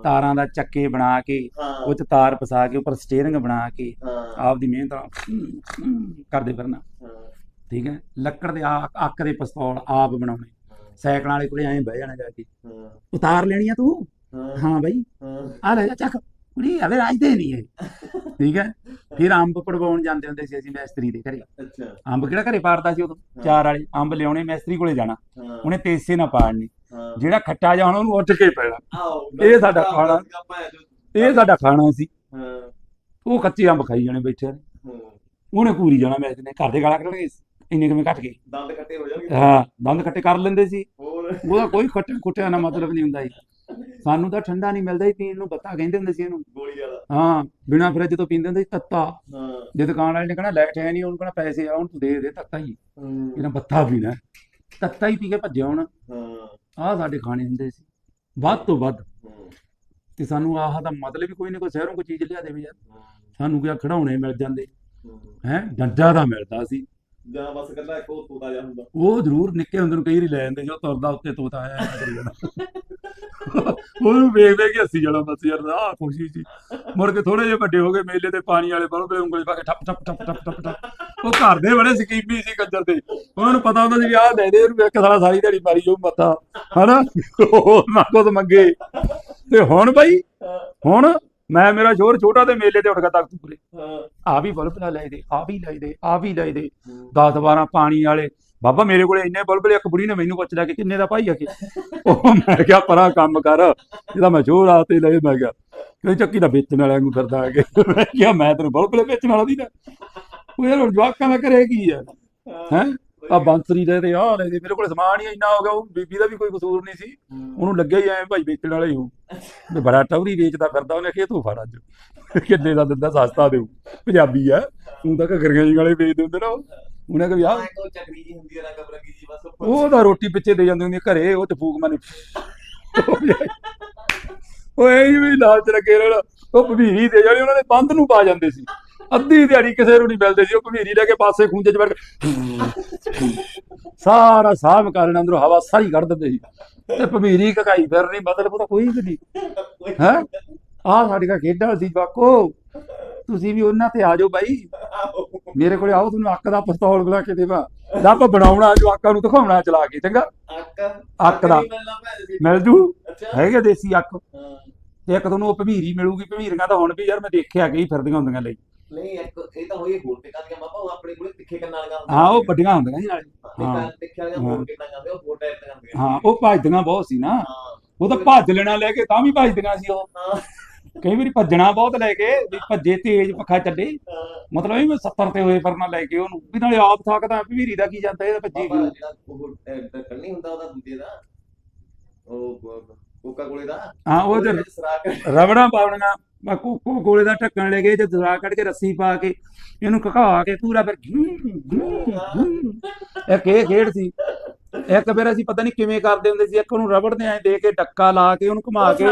ਤਾਰਾਂ ਦਾ ਚੱਕੇ ਬਣਾ ਕੇ ਉਹ ਚ ਤਾਰ ਫਸਾ ਕੇ ਉੱਪਰ ਸਟੀਅਰਿੰਗ ਬਣਾ ਕੇ ਹਾਂ। ਆਪਦੀ ਮਿਹਨਤ ਨਾਲ ਕਰਦੇ ਫਿਰਨਾ। ਠੀਕ ਹੈ? ਲੱਕੜ ਦੇ ਅੱਕ ਦੇ ਪਿਸਤੌਲ ਆਪ ਬਣਾਉਣੇ। ਸਾਈਕਲਾਂ ਵਾਲੇ ਕੋਲੇ ਐਂ ਬਹਿ ਜਾਣਾ ਜਾ ਕੇ। ਉਤਾਰ ਲੈਣੀ ਆ ਤੂੰ। ਹਾਂ। ਬਾਈ। ਆ ਲੈ ਜਾ ਚੱਕ। ਕੁੜੀ ਆਵੇ ਰਾਜਦੇ ਨਹੀਂ ਹੈ ਠੀਕ ਹੈ? ਫਿਰ ਅੰਬ ਪੜਵਾਉਣ ਜਾਂਦੇ ਹੁੰਦੇ ਸੀ ਅਸੀਂ ਮੈਸਤਰੀ ਦੇ ਘਰੇ। ਅੱਛਾ। ਅੰਬ ਕਿਹੜਾ ਘਰੇ ਪਾੜਦਾ ਸੀ ਉਦੋਂ? ਚਾਰ ਵਾਲੇ। ਅੰਬ ਲਿਆਉਣੇ ਮੈਸਤਰੀ ਕੋਲੇ ਜਾਣਾ। ਉਹਨੇ ਤੇਸੇ ਨਾ ਪਾੜਨੀ। ਜਿਹੜਾ ਖੱਟਾ ਜਾ ਉਹਨੂੰ ਉੱਠ ਕੇ ਪੈਣਾ। ਇਹ ਸਾਡਾ ਖਾਣਾ। ਇਹ ਸਾਡਾ ਖਾਣਾ ਸੀ। ਉਹ ਕੱਚੇ ਅੰਬ ਖਾਈ ਜਾਣੇ ਬੈਠੇ ਉਹਨੇ ਪੂਰੀ ਜਾਣਾ ਮੈਸਤਰੀ ਨੇ। ਘਰ ਦੇ ਗਾਲਾਂ ਕੱਢਣਗੇ। ਇੰਨੇ ਕਿਵੇਂ ਕੱਟ ਗਏ? ਦੰਦ ਕੱਟੇ ਹੋ ਜਾਣਗੇ। ਹਾਂ ਦੰਦ ਕੱਟੇ ਕਰ ਲੈਂਦੇ ਸੀ। ਉਹਦਾ ਕੋਈ ਖੱਟੇ ਕੁੱਟਿਆ ਨਾ ਮਤਲਬ ਨਹੀਂ ਹੁੰਦਾ ਸੀ। ਸਾਨੂੰ ਤਾਂ ਠੰਡਾ ਨਹੀਂ ਮਿਲਦਾ ਸੀ ਪੀਣ ਨੂੰ ਬੱਤਾ ਕਹਿੰਦੇ ਹੁੰਦੇ ਸੀ ਇਹਨੂੰ। ਗੋਲੀ ਵਾਲਾ। ਹਾਂ ਬਿਨਾ ਫਰਿੱਜ ਤੋਂ ਪੀਂਦੇ ਹੁੰਦੇ ਸੀ ਤੱਤਾ। ਹਾਂ। ਜੇ ਦੁਕਾਨ ਵਾਲੇ ਨੇ ਕਹਣਾ ਲਾਈਟ ਹੈ ਨਹੀਂ ਉਹਨੂੰ ਕਹਣਾ ਪੈਸੇ ਆ ਉਹਨੂੰ ਤੂੰ ਦੇ ਦੇ ਤੱਤਾ ਹੀ। ਹੂੰ, ਇਹਨਾਂ ਬੱਤਾ ਪੀਣਾ। ਹੈ। ਤੱਤਾ ਹੀ ਪੀ ਕੇ ਭੱਜਿਆ ਹੁਣ। ਹਾਂ। ਆਹ ਸਾਡੇ ਖਾਣੇ ਹੁੰਦੇ ਸੀ। ਵੱਧ ਤੋਂ ਵੱਧ। ਹੂੰ, ਤੇ ਸਾਨੂੰ ਆਹ ਦਾ ਮਤਲਬ ਹੀ ਕੋਈ ਨਹੀਂ ਕੋਈ ਸ਼ਹਿਰੋਂ ਕੋਈ ਚੀਜ਼ ਲਿਆ ਦੇਵੇ ਯਾਰ। ਹੂੰ, ਸਾਨੂੰ ਕਿਹਾ ਖੜਾਉਣੇ ਮਿਲ ਜਾਂਦੇ। ਹੂੰ। ਹੈ? ਡੰਡਾ ਦਾ ਮਿਲਦਾ ਸੀ। ਜਾਂ ਬਸ ਕੱਲਾ ਇੱਕ ਉਹ ਤੋਤਾ ਜਿਹਾ ਹੁੰਦਾ। ਉਹ ਜ਼ਰੂਰ ਨਿੱਕੇ ਹੁੰਦੇ ਨੂੰ ਕਈ ਵਾਰੀ ਲੈ ਜਾਂਦੇ ਜੋ ਤੁਰਦਾ ਉੱਤੇ ਤੋਤਾ ਆਇਆ ਉਹਨੂੰ ਵੇਖ ਵੇਖ ਕੇ ਹੱਸੀ ਜਾਣਾ ਬਸ ਯਾਰ ਆਹ ਖੁਸ਼ੀ ਸੀ। ਮੁੜ ਕੇ ਥੋੜੇ ਜਿਹੇ ਵੱਡੇ ਹੋ ਗਏ ਮੇਲੇ ਤੇ ਪਾਣੀ ਵਾਲੇ ਬਲਬਲੇ ਉਂਗਲੀ ਪਾ ਕੇ ਠੱਪ ਠੱਪ ਠੱਪ ਠੱਪ ਠੱਪ ਉਹ ਘਰ ਦੇ ਬੜੇ ਸਕੀਮੀ ਸੀ ਕੰਜਰ ਦੇ। ਉਹਨਾਂ ਨੂੰ ਪਤਾ ਹੁੰਦਾ ਸੀ ਵੀ ਆਹ ਦੇ ਦੇ ਇੱਕ ਸਾਲਾ ਸਾਰੀ ਦਿਹਾੜੀ ਮਾਰੀ ਜਾਊ ਮੱਥਾ। ਹਨਾ? ਉਹ ਨਾ ਮੰਗੇ। ਤੇ ਹੁਣ ਬਈ ਹੁਣ ਮੈਂ ਮੇਰਾ ਸ਼ੋਰ ਛੋਟਾ ਤੇ ਮੇਲੇ ਤੇ ਉੱਠ ਗਿਆ ਤਖਤ ਪੂਰੇ ਆ ਵੀ ਬਲਬ ਲੈ ਦੇ ਆ ਵੀ ਲੈ ਦੇ ਆ ਵੀ ਲੈ ਦੇ। ਹੂੰ, 10 12 ਪਾਣੀ ਵਾਲੇ ਬਾਬਾ ਮੇਰੇ ਕੋਲੇ ਇੰਨੇ ਬਲਬਲੇ ਇੱਕ ਬੁੜੀ ਨੇ ਮੈਨੂੰ ਪੁੱਛ ਲਿਆ ਕਿ ਕਿੰਨੇ ਦਾ ਭਾਈ ਆ ਕੇ? ਉਹ ਮੈਂ ਕਿਹਾ ਪਰਾਂ ਕੰਮ ਕਰ। ਇਹਦਾ ਮੈਂ ਜ਼ੋਰ ਆ ਤੇ ਲਏ ਮੈਂ ਕਿਹਾ ਕਹਿੰਦੀ ਚੱਕੀ ਦਾ ਵੇਚਣ ਵਾਲਿਆਂ ਨੂੰ ਫਿਰਦਾ ਆ ਕੇ? ਮੈਂ ਕਿਹਾ ਮੈਂ ਤੈਨੂੰ ਬਲਬਲੇ ਵੇਚਣ ਵਾਲਾ ਦੀ ਨਾ। ਉਹ ਯਾਰ ਜਵਾਕਾਂ ਦਾ ਕਰੇ ਕੀ ਆ? ਹਾਂ, ਆ ਬੰਸਰੀ ਦੇ ਤੇ ਆ ਲੈ ਮੇਰੇ ਕੋਲ ਸਮਾਨ ਹੀ ਇੰਨਾ ਹੋ ਗਿਆ ਉਹ ਬੀਬੀ ਦਾ ਵੀ ਕੋਈ ਕਸੂਰ ਨਹੀਂ ਸੀ। ਉਹਨੂੰ ਲੱਗਿਆ ਹੀ ਐ ਭਾਈ ਵੇਚਣ ਵਾਲਾ ਹੀ। ਤੇ ਬੜਾ ਟੌਰੀ ਵੇਚਦਾ ਫਿਰਦਾ ਉਹਨੇ ਕਿਹਾ ਤੂੰ ਫੜ ਅੱਜ। ਕਿੰਨੇ ਦਾ ਦਿੰਦਾ ਸਸਤਾ ਦੇਊ। ਪੰਜਾਬੀ ਆ। ਤੂੰ ਤਾਂ ਘਗਰੀਆਂ ਜੀ ਵਾਲੇ ਵੇਚਦੇ ਹੁੰਦੇ ਨਾ ਉਹ। ਉਹਨੇ ਕਿਹਾ ਵੀ ਹਾਂ ਆਹ ਇੱਕ ਉਹ ਚੱਕਰੀ ਜੀ ਹੁੰਦੀ ਹੈ ਰੰਗ ਬਰੰਗੀ ਜੀ ਬਸ ਉੱਪਰ ਉਹ ਤਾਂ ਰੋਟੀ ਪਿੱਛੇ ਦੇ ਜਾਂਦੇ ਹੁੰਦੇ ਘਰੇ ਉਹ ਤੇ ਫੂਕ ਮਾਨੇ ਓਏ ਇਹ ਵੀ ਲਾਲਚ ਲੱਗੇ ਰਹਿਣਾ। ਉਹ ਭਵੀਰੀ ਦੇ ਜਾਣੀ ਉਹਨਾਂ ਦੇ ਬੰਦ ਨੂੰ ਪਾ ਜਾਂਦੇ ਸੀ। ਅੱਧੀ ਦਿਹਾੜੀ ਕਿਸੇ ਨੂੰ ਨਹੀਂ ਮਿਲਦੇ ਸੀ ਉਹ ਭਵੀਰੀ ਲੈ ਕੇ ਪਾਸੇ ਖੂੰਜੇ 'ਚ ਵੜ ਕੇ ਸਾਰਾ ਸਾਹ ਕਰਨ ਅੰਦਰੋਂ ਹਵਾ ਸਾਰੀ ਕੱਢ ਦਿੰਦੇ ਸੀ। ਤੇ ਭਵੀਰੀ ਕਕਾਈ ਫਿਰਨੀ ਮਤਲਬ ਉਹਦਾ ਕੋਈ ਵੀ ਨਹੀਂ ਹੈ? ਆਹ ਸਾਡੀਆਂ ਖੇਡਾਂ ਸੀ ਬਾਕੋ। ਤੁਸੀਂ ਵੀ ਉਹਨਾਂ ਤੇ ਆ ਜਾਓ ਬਾਈ। ਮੇਰੇ ਕੋਲੇ ਆਓ ਤੁਹਾਨੂੰ ਅੱਕ ਦਾ ਪਿਸਤੌਲ ਬਣਾ ਕੇ ਦੇਵਾ। ਰੱਬ ਬਣਾਉਣਾ ਜਵਾਕਾਂ ਨੂੰ ਦਿਖਾਉਣਾ ਚਲਾ ਕੇ ਚੰਗਾ? ਅੱਕ? ਅੱਕ ਦਾ। ਜੀ। ਮਿਲ ਜੂ। ਹੈਗੇ ਦੇਸੀ ਹਾਂ। ਤੇ ਇੱਕ ਤੁਹਾਨੂੰ ਉਹ ਭਮੀਰੀ ਮਿਲੂਗੀ ਭਮੀਰੀਆਂ ਤਾਂ ਹੁਣ ਵੀ ਯਾਰ ਮੈਂ ਦੇਖਿਆ ਕਈ ਫਿਰਦੀਆਂ ਹੁੰਦੀਆਂ ਲਈ। ਨਹੀਂ ਇੱਕ ਇਹ ਤਾਂ ਹੋਈ ਹੋਰ ਤੇ ਕਾਦੀਆਂ ਬਾਬਾ ਉਹ ਆਪਣੇ ਕੋਲੇ ਤਿੱਖੇ ਕੰਨਾਂ ਵਾਲੀਆਂ ਹਾਂ ਉਹ ਵੱਡੀਆਂ ਹੁੰਦੀਆਂ ਜੀ ਨਾਲੇ। ਹਾਂ ਹਾਂ। ਤਿੱਖੇ ਵਾਲੀਆਂ ਹੋਰ ਕਿੰਨਾ ਜਾਂਦੇ ਉਹ ਹੋਰ ਟਾਈਪ ਦੀਆਂ ਹਾਂ ਉਹ ਭੱਜਦੀਆਂ ਬਹੁਤ ਸੀ ਨਾ। ਉਹ ਤਾਂ ਭੱਜ ਲੈਣਾ ਲੈ ਕੇ ਤਾਂ ਵੀ ਭੱਜਦੀਆਂ ਸੀ ਉਹ। ਕਈ ਵਾਰੀ ਭੱਜਣਾ ਬਹੁਤ ਲੈ ਕੇ ਵੀ ਭੱਜੇ ਤੇਜ਼ ਪੱਖਾ ਚੱਲੇ। ਮਤਲਬ ਇਹ ਵੀ 70 ਤੇ ਹੋਏ ਪਰ ਨਾ ਲੈ ਕੇ ਉਹਨੂੰ। ਵੀ ਨਾਲੇ ਆਪ ਥੱਕਦਾ ਭਮੀਰੀ ਦਾ ਕੀ ਜਾਂਦਾ ਇਹ ਤਾਂ ਭੱਜੀ ਬਾਬਾ ਗਈ ਜਿਹੜਾ ਉਹ ਨਹੀਂ ਹੁੰਦਾ ਉਹਦਾ ਦੂਜੇ ਦਾ ਉਹ ਕੋਕਾ ਕੋਲੇ ਦਾ। ਹਾਂ ਉਹ ਤੇ ਪਾਉਣੀਆਂ ਮੈਂ ਕੋਕੋ ਕੋਲੇ ਦਾ ਢੱਕਣ ਲੈ ਗਏ ਤੇ ਦਰਾ ਕੱਢ ਕੇ ਰੱਸੀ ਪਾ ਕੇ ਇਹਨੂੰ ਘਕਾ ਕੇ ਪੂਰਾ ਫਿਰ ਘੂੰ, ਘੂੰ, ਘੂੰ। ਇੱਕ ਇਹ ਖੇਡ ਸੀ। ਇੱਕ ਫਿਰ ਅਸੀਂ ਪਤਾ ਨਹੀਂ ਕਿਵੇਂ ਕਰਦੇ ਹੁੰਦੇ ਸੀ ਇੱਕ ਉਹਨੂੰ ਰਬੜ ਦੇ ਐ ਦੇ ਕੇ ਡੱਕਾ ਲਾ ਕੇ ਉਹਨੂੰ ਘੁਮਾ ਕੇ।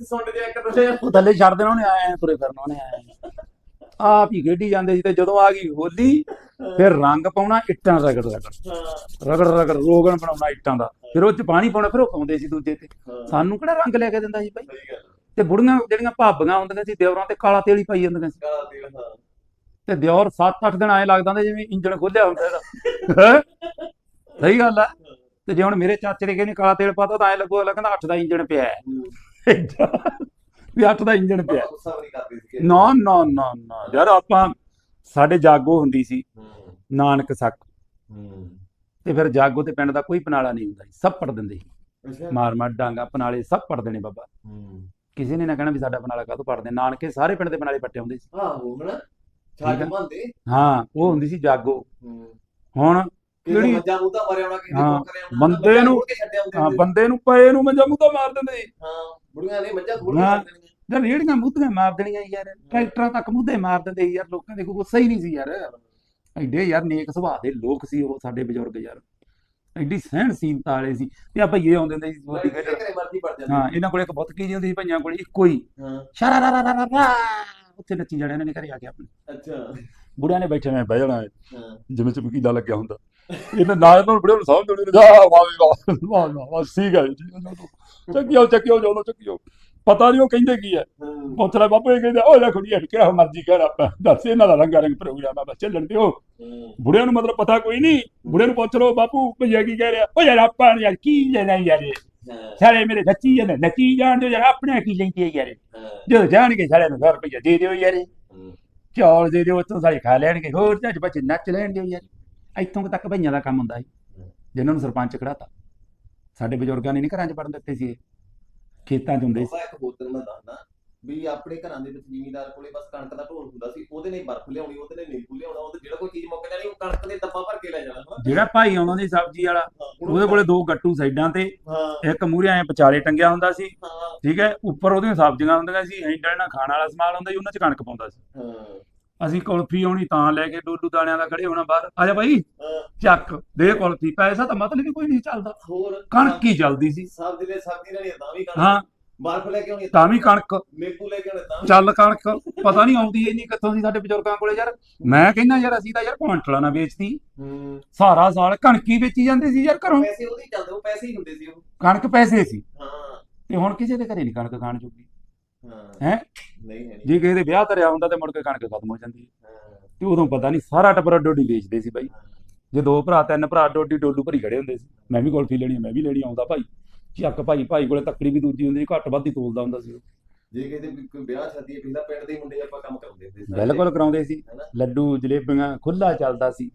ਸੁੰਡ ਜਿਹਾ ਇੱਕ ਦੂਜੇ ਉਹ ਥੱਲੇ ਛੱਡ ਦੇਣਾ ਉਹਨੇ ਆਏ ਤੁਰੇ ਫਿਰਨਾ ਉਹਨੇ ਆਏ ਆਪ ਹੀ ਖੇਡੀ ਜਾਂਦੇ ਸੀ ਤੇ ਜਦੋਂ ਆ ਗਈ ਹੋਲੀ ਫਿਰ ਰੰਗ ਪਾਉਣਾ ਇੱਟਾਂ ਰਗੜ ਰਗੜ। ਰਗੜ ਰਗੜ ਰੋਗਣ ਬਣਾਉਣਾ ਇੱਟਾਂ ਦਾ। ਫਿਰ ਉਹ ਚ ਪਾਣੀ ਪਾਉਣਾ ਫਿਰ ਉਹ ਪਾਉਂਦੇ ਸੀ ਦੂਜੇ ਤੇ। ਸਾਨੂੰ ਕਿਹੜਾ ਰੰਗ ਲੈ ਕੇ ਦਿੰਦਾ ਸੀ ਭਾਈ ਤੇ ਬੁੜੀਆਂ ਜਿਹੜੀਆਂ ਭਾਬੀਆਂ ਹੁੰਦੀਆਂ ਸੀ ਦਿਓਰਾਂ ਤੇ ਕਾਲਾ ਤੇਲ ਹੀ ਪਾਈ ਜਾਂਦੀਆਂ ਸੀ। ਕਾਲਾ ਤੇਲ ਹਾਂ। ਤੇ ਦਿਓਰ 7-8 ਦਿਨ ਆਏ ਲੱਗਦਾ ਹੁੰਦਾ ਜਿਵੇਂ ਇੰਜਣ ਖੋਲਿਆ ਹੁੰਦਾ ਇਹਦਾ। ਹੈਂ? ਸਹੀ ਗੱਲ ਆ। ਤੇ ਜੇ ਹੁਣ ਮੇਰੇ ਚਾਚੇ ਦੇ ਕਹਿੰਦੇ ਕਾਲਾ ਤੇਲ ਪਾਤਾ ਤਾਂ ਐ ਲੱਗੂ ਕਹਿੰਦਾ 8 ਦਾ ਇੰਜਣ ਪਿਆ। ਹੈ। ਵੀ 8 ਦਾ ਇੰਜਣ ਪਿਆ। ਬਾਬਾ ਹੈ। ਗੁੱਸਾ ਵੀ ਨਹੀਂ ਕਰਦੇ ਸੀਗੇ ਨਾ ਨਾ ਨਾ ਨਾ। ਯਾਰ ਆਪਾਂ ਸਾਡੇ ਜਾਗੋ ਹੁੰਦੀ ਸੀ। ਹੂੰ। ਨਾਨਕ ਸੱਕ। ਹੂੰ। ਤੇ ਫਿਰ ਜਾਗੋ ਤੇ ਪਿੰਡ ਦਾ ਕੋਈ ਪਨਾਲਾ ਨਹੀਂ ਹੁੰਦਾ ਸੀ। ਸਭ ਪੜ ਦਿੰਦੇ ਸੀ। ਅੱਛਾ। ਮਾਰ ਮਾਰ ਡਾਂਗਾ ਪਨਾਲੇ ਸਭ ਪੜਦੇ ਨੇ ਬਾਬਾ। ਹੂੰ। ਕਿਸੇ ਨੇ ਨਾ ਕਹਿਣਾ ਵੀ ਸਾਡਾ ਪਨਾਲਾ ਕਾਹਤੋਂ ਪੜਦੇ? ਨਾਨਕੇ ਸਾਰੇ ਪਿੰਡ ਦੇ ਪਨਾਲੇ ਪੱਟੇ ਹੁੰਦੇ ਸੀ। ਆਹੋ ਹਣਾ ਠੀਕ ਛੱਡ ਆ। ਬੰਦੇ ਹਾਂ ਉਹ ਹੁੰਦੀ ਸੀ ਜਾਗੋ। ਹੂੰ। ਹੁਣ ਕਿਹੜੀ ਮੱਝਾਂ ਮੂੰਹ ਤਾਂ ਮਾਰਿਆ ਹੋਣਾ ਕਿਸੇ ਹਾਂ, ਨੂੰ ਕਰਿਆ ਹੋਣਾ ਬੰਦੇ ਨੂੰ- ਖੋਲ ਕੇ ਛੱਡਿਆ ਹੁੰਦੇ ਹਾਂ, ਹੁੰਦੇ ਸੀ। ਬੰਦੇ ਨੂੰ ਪਏ ਨੂੰ ਮੰਜਾ ਮੂੰਹ ਤੋਂ ਮਾਰ ਦਿੰਦੇ ਸੀ। ਹਾਂ। ਬੁੜੀਆਂ ਨੇ ਮੱਝਾਂ ਕੇ ਹਾਂ। ਦੇਣੀਆਂ। ਯਾਰ ਰੇੜੀਆਂ ਮੁੱਧੀਆਂ ਮਾਰ ਦੇਣੀਆਂ ਯਾਰ ਟਰੈਕਟਰਾਂ ਤੱਕ ਮੁੱਧੇ ਮਾਰ ਦਿੰਦੇ ਸੀ ਯਾਰ ਲੋਕਾਂ ਦੇ ਕੋਈ ਗੁੱਸਾ ਹੀ ਨਹੀਂ ਸੀ ਯਾਰ। ਐਡੇ ਯਾਰ ਨੇਕ ਸੁਭਾਅ ਦੇ ਲੋਕ ਸੀ ਉਹ ਸਾਡੇ ਬਜ਼ੁਰਗ ਯਾਰ। ਐਡੀ ਸਹਿਣਸ਼ੀਲਤਾ ਵਾਲੇ ਸੀ। ਤੇ ਆ ਭਈਏ ਆਉਂਦੇ ਹੁੰਦੇ ਸੀ ਵੱਡੀ ਜਿਹੜੇ ਖੇਡਣ ਘਰੇ ਮਰਜ਼ੀ ਪੜ ਜਾਂਦੇ ਹਾਂ ਇਹਨਾਂ ਕੋਲੇ ਇੱਕ ਬਹੁਤ ਕੀ ਹੁੰਦੀ ਸੀ ਭਈਆਂ ਕੋਲੇ ਇੱਕੋ ਹੀ। ਹਾਂ। ਸ਼ਰਾ ਰਾ ਰਾ ਰਾ ਰਾ ਉੱਥੇ ਨੱਚੀ ਜਾਣੇ ਇਹਨਾਂ ਨੇ ਘਰੇ ਆ ਕੇ ਆਪਣੇ। ਅੱਛਾ। ਬੁੜਿਆਂ ਨੇ ਬੈਠੇ ਨੇ ਬਹਿ ਜਾਣਾ। ਹਾਂ। ਜਿਵੇਂ ਚਮਕੀਲਾ ਲੱਗਿਆ ਹੁੰਦਾ। ਇਹਨਾਂ ਨਾਲ ਨਾਲ ਬੁੜਿਆਂ ਨੂੰ। ਸਮਝ ਆਉਣੀ ਜਾ ਵਾਹ। ਵਾਹ ਵਾਹ ਵਾਹ ਠੀਕ ਹੈ ਜੀ ਚੱਕਿਓ ਚੱਕਿਓ ਜੋ ਚੱਕਿਓ ਪਤਾ ਨਹੀਂ ਉਹ ਕਹਿੰਦੇ ਕੀ ਹੈ। ਲੈ ਬਾਪੂ ਇਹ ਕਹਿੰਦੇ ਓਏ ਲੈ ਕੁੜੀਏ ਕਿਹੜਾ ਮਰਜ਼ੀ ਕਹਿ ਆਪਾਂ ਦੱਸ ਇਹਨਾਂ ਦਾ ਰੰਗਾ ਰੰਗ ਪ੍ਰੋਗਰਾਮ ਆ ਬਸ ਚੱਲਣ ਦਿਓ। ਬੁੜਿਆਂ ਨੂੰ ਮਤਲਬ ਪਤਾ ਕੋਈ ਨਹੀਂ ਬੁੜਿਆਂ ਨੂੰ ਪੁੱਛ ਲਓ ਬਾਪੂ ਭਈਆ ਕੀ ਕਹਿ ਰਿਹਾ? ਓ ਯਾਰ ਆਪਾਂ ਯਾਰ ਕੀ ਲੈਣਾ ਯਾਰ ਸਾਰੇ ਮੇਰੇ ਨੱਚੀ ਜਾਂਦੇ ਨੱਚੀ ਜਾਣ ਦਿਓ ਯਾਰ ਆਪਣੇ ਕੀ ਲੈਂਦੇ ਯਾਰ ਜਦੋਂ ਜਾਣਗੇ ਸਾਰਿਆਂ ਨੂੰ 1000 ਰੁਪਈਆ ਦੇ ਦਿਓ ਯਾਰ ਚੌਲ ਦੇ ਦਿਓ ਉੱਥੋਂ ਸਾਰੇ ਖਾ ਲੈਣਗੇ ਹੋਰ ਚੱਜ ਬੱਚੇ ਨੱਚ ਲੈਣ ਦਿਓ ਯਾਰ। ਇੱਥੋਂ ਕੁ ਤੱਕ ਭਈਆਂ ਦਾ ਕੰਮ ਹੁੰਦਾ ਸੀ। ਜਿਨ੍ਹਾਂ ਨੂੰ ਸਰਪੰਚ ਖੜਾਤਾ ਸਾਡੇ ਬਜ਼ੁਰਗਾਂ ਨੇ ਨਹੀਂ ਘਰਾਂ 'ਚ ਪੜਨ ਦਿੱਤੇ ਸੀ ਇਹ। ਖੇਤਾਂ 'ਚ ਹੁੰਦੇ ਸੀ। ਬਾਬਾ ਇੱਕ ਤੈਨੂੰ ਮੈਂ ਦੱਸਦਾ ਵੀ ਆਪਣੇ ਘਰਾਂ ਦੇ ਵਿੱਚ ਜ਼ਿਮੀਂਦਾਰ ਕੋਲੇ ਬਸ ਕਣਕ ਦਾ ਢੋਲ ਹੁੰਦਾ ਸੀ ਉਹਦੇ ਨੇ ਬਰਫ਼ ਲਿਆਉਣੀ ਉਹਦੇ ਨੇ ਨਿੰਬੂ ਲਿਆਉਣਾ ਉਹਦੇ ਜਿਹੜਾ ਕੋਈ ਚੀਜ਼ ਮੁੱਕ ਜਾਣੀ ਉਹ ਕਣਕ ਦੇ ਡੱਬਾ ਭਰ ਕੇ ਲੈ ਜਾਣਾ ਹਨਾ? ਜਿਹੜਾ ਭਾਈ ਆਉਂਦਾ ਸੀ ਸਬਜ਼ੀ ਵਾਲਾ ਉਹਦੇ ਕੋਲੇ ਦੋ ਗੱਟੂ ਸਾਈਡਾਂ ਤੇ ਹਾਂ। ਇੱਕ ਮੂਹਰੇ ਐ ਵਿਚਾਲੇ ਟੰਗਿਆ ਹੁੰਦਾ ਸੀ ਹਾਂ। ਠੀਕ ਹੈ? ਉੱਪਰ ਉਹਦੀਆਂ ਸਬਜ਼ੀਆਂ ਹੁੰਦੀਆਂ ਸੀ ਹੈਂਡਲ ਨਾਲ ਖਾਣ ਵਾਲਾ ਸਮਾਨ ਹੁੰਦਾ ਸੀ ਉਹਨਾਂ 'ਚ ਕਣਕ ਪਾਉਂਦਾ ਸੀ। ਹਾਂ। ਅਸੀਂ ਕੁਲਫੀ ਆਉਣੀ ਤਾਂ ਲੈ ਕੇ ਡੋਲੂ ਦਾਣਿਆਂ ਦਾ ਖੜੇ ਹੋਣਾ ਬਾਹਰ। ਆ ਜਾ ਭਾਈ। ਚੱਕ ਦੇ ਕੁਲਫੀ ਪੈਸਾ ਤਾਂ ਮਤਲਬ ਹੀ ਕੋਈ ਨਹੀਂ ਚੱਲਦਾ। ਹੋਰ ਕਣਕ ਹੀ ਚੱਲਦੀ ਸੀ। ਸਬਜ਼ੀ ਦੇ ਸਬਜ਼ੀ ਲੈਣੀ ਤਾਂ ਵੀ ਕਣਕ। ਹਾਂ। ਬਰਫ਼ ਲੈ ਕੇ ਆਉਣੀ ਤਾਂ ਵੀ ਕਣਕ। ਨਿੰਬੂ ਲੈ ਕੇ ਆਉਣੇ ਤਾਂ ਚੱਲ ਕਣਕ ਪਤਾ ਨਹੀਂ ਆਉਂਦੀ ਇੰਨੀ ਕਿੱਥੋਂ ਸੀ ਸਾਡੇ ਬਜ਼ੁਰਗਾਂ ਕੋਲੇ ਯਾਰ। ਮੈਂ ਕਹਿੰਦਾ ਯਾਰ ਅਸੀਂ ਤਾਂ ਯਾਰ ਕੁਆਂਟਲਾਂ ਨਾਲ ਵੇਚਦੀ ਸਾਰਾ ਸਾਲ ਕਣਕ ਹੀ ਵੇਚੀ ਜਾਂਦੇ ਸੀ ਯਾਰ ਘਰੋਂ। ਪੈਸੇ ਉਹਦੇ ਚੱਲਦੇ ਉਹ ਪੈਸੇ ਹੀ ਹੁੰਦੇ ਸੀ ਉਹ। ਕਣਕ ਪੈਸੇ ਸੀ। ਹਾਂ। ਤੇ ਹੁਣ ਕਿਸੇ ਦੇ ਘਰੇ ਨਹੀਂ ਕਣਕ ਖਾਣ ਜੋਗੀ। ਹਾਂ। ਜੇ ਕਿਸੇ ਦੇ ਵਿਆਹ ਧਰਿਆ ਹੁੰਦਾ ਤੇ ਮੁੜ ਕੇ ਕਣਕ ਖਤਮ ਹੋ ਜਾਂਦੀ ਤੇ ਉਦੋਂ ਪਤਾ ਨਹੀਂ ਸਾਰਾ ਟੱਬਰ ਡੋਡੀ ਵੇਚਦੇ ਸੀ ਬਾਈ। ਜੇ ਦੋ ਭਰਾ ਤਿੰਨ ਭਰਾ ਡੋਡੀ ਡੋਲੂ ਭਰੀ ਖੜੇ ਹੁੰਦੇ ਸੀ। ਮੈਂ ਵੀ ਕੁਲਫੀ ਲੈਣੀ ਮੈਂ ਵੀ ਲੈਣੀ ਆਉਂਦਾ ਭਾਈ। ਚੱਕ ਭਾਈ ਭਾਈ ਕੋਲੇ ਤੱਕੜੀ ਵੀ ਦੂਜੀ ਹੁੰਦੀ ਸੀ ਘੱਟ ਵੱਧ ਹੀ ਤੋਲਦਾ ਹੁੰਦਾ ਸੀ। ਜੇ ਕਿਤੇ ਕੋਈ ਵਿਆਹ ਸ਼ਾਦੀ ਹੈ ਪਿੰਡਾਂ ਪਿੰਡ ਦੇ ਮੁੰਡੇ ਆਪਾਂ ਕੰਮ ਕਰਾਉਂਦੇ ਹੁੰਦੇ ਸੀ। ਬਿਲਕੁਲ ਕਰਾਉਂਦੇ ਸੀ? ਲੱਡੂ ਜਲੇਬੀਆਂ ਖੁੱਲਾ ਚੱਲਦਾ ਸੀ।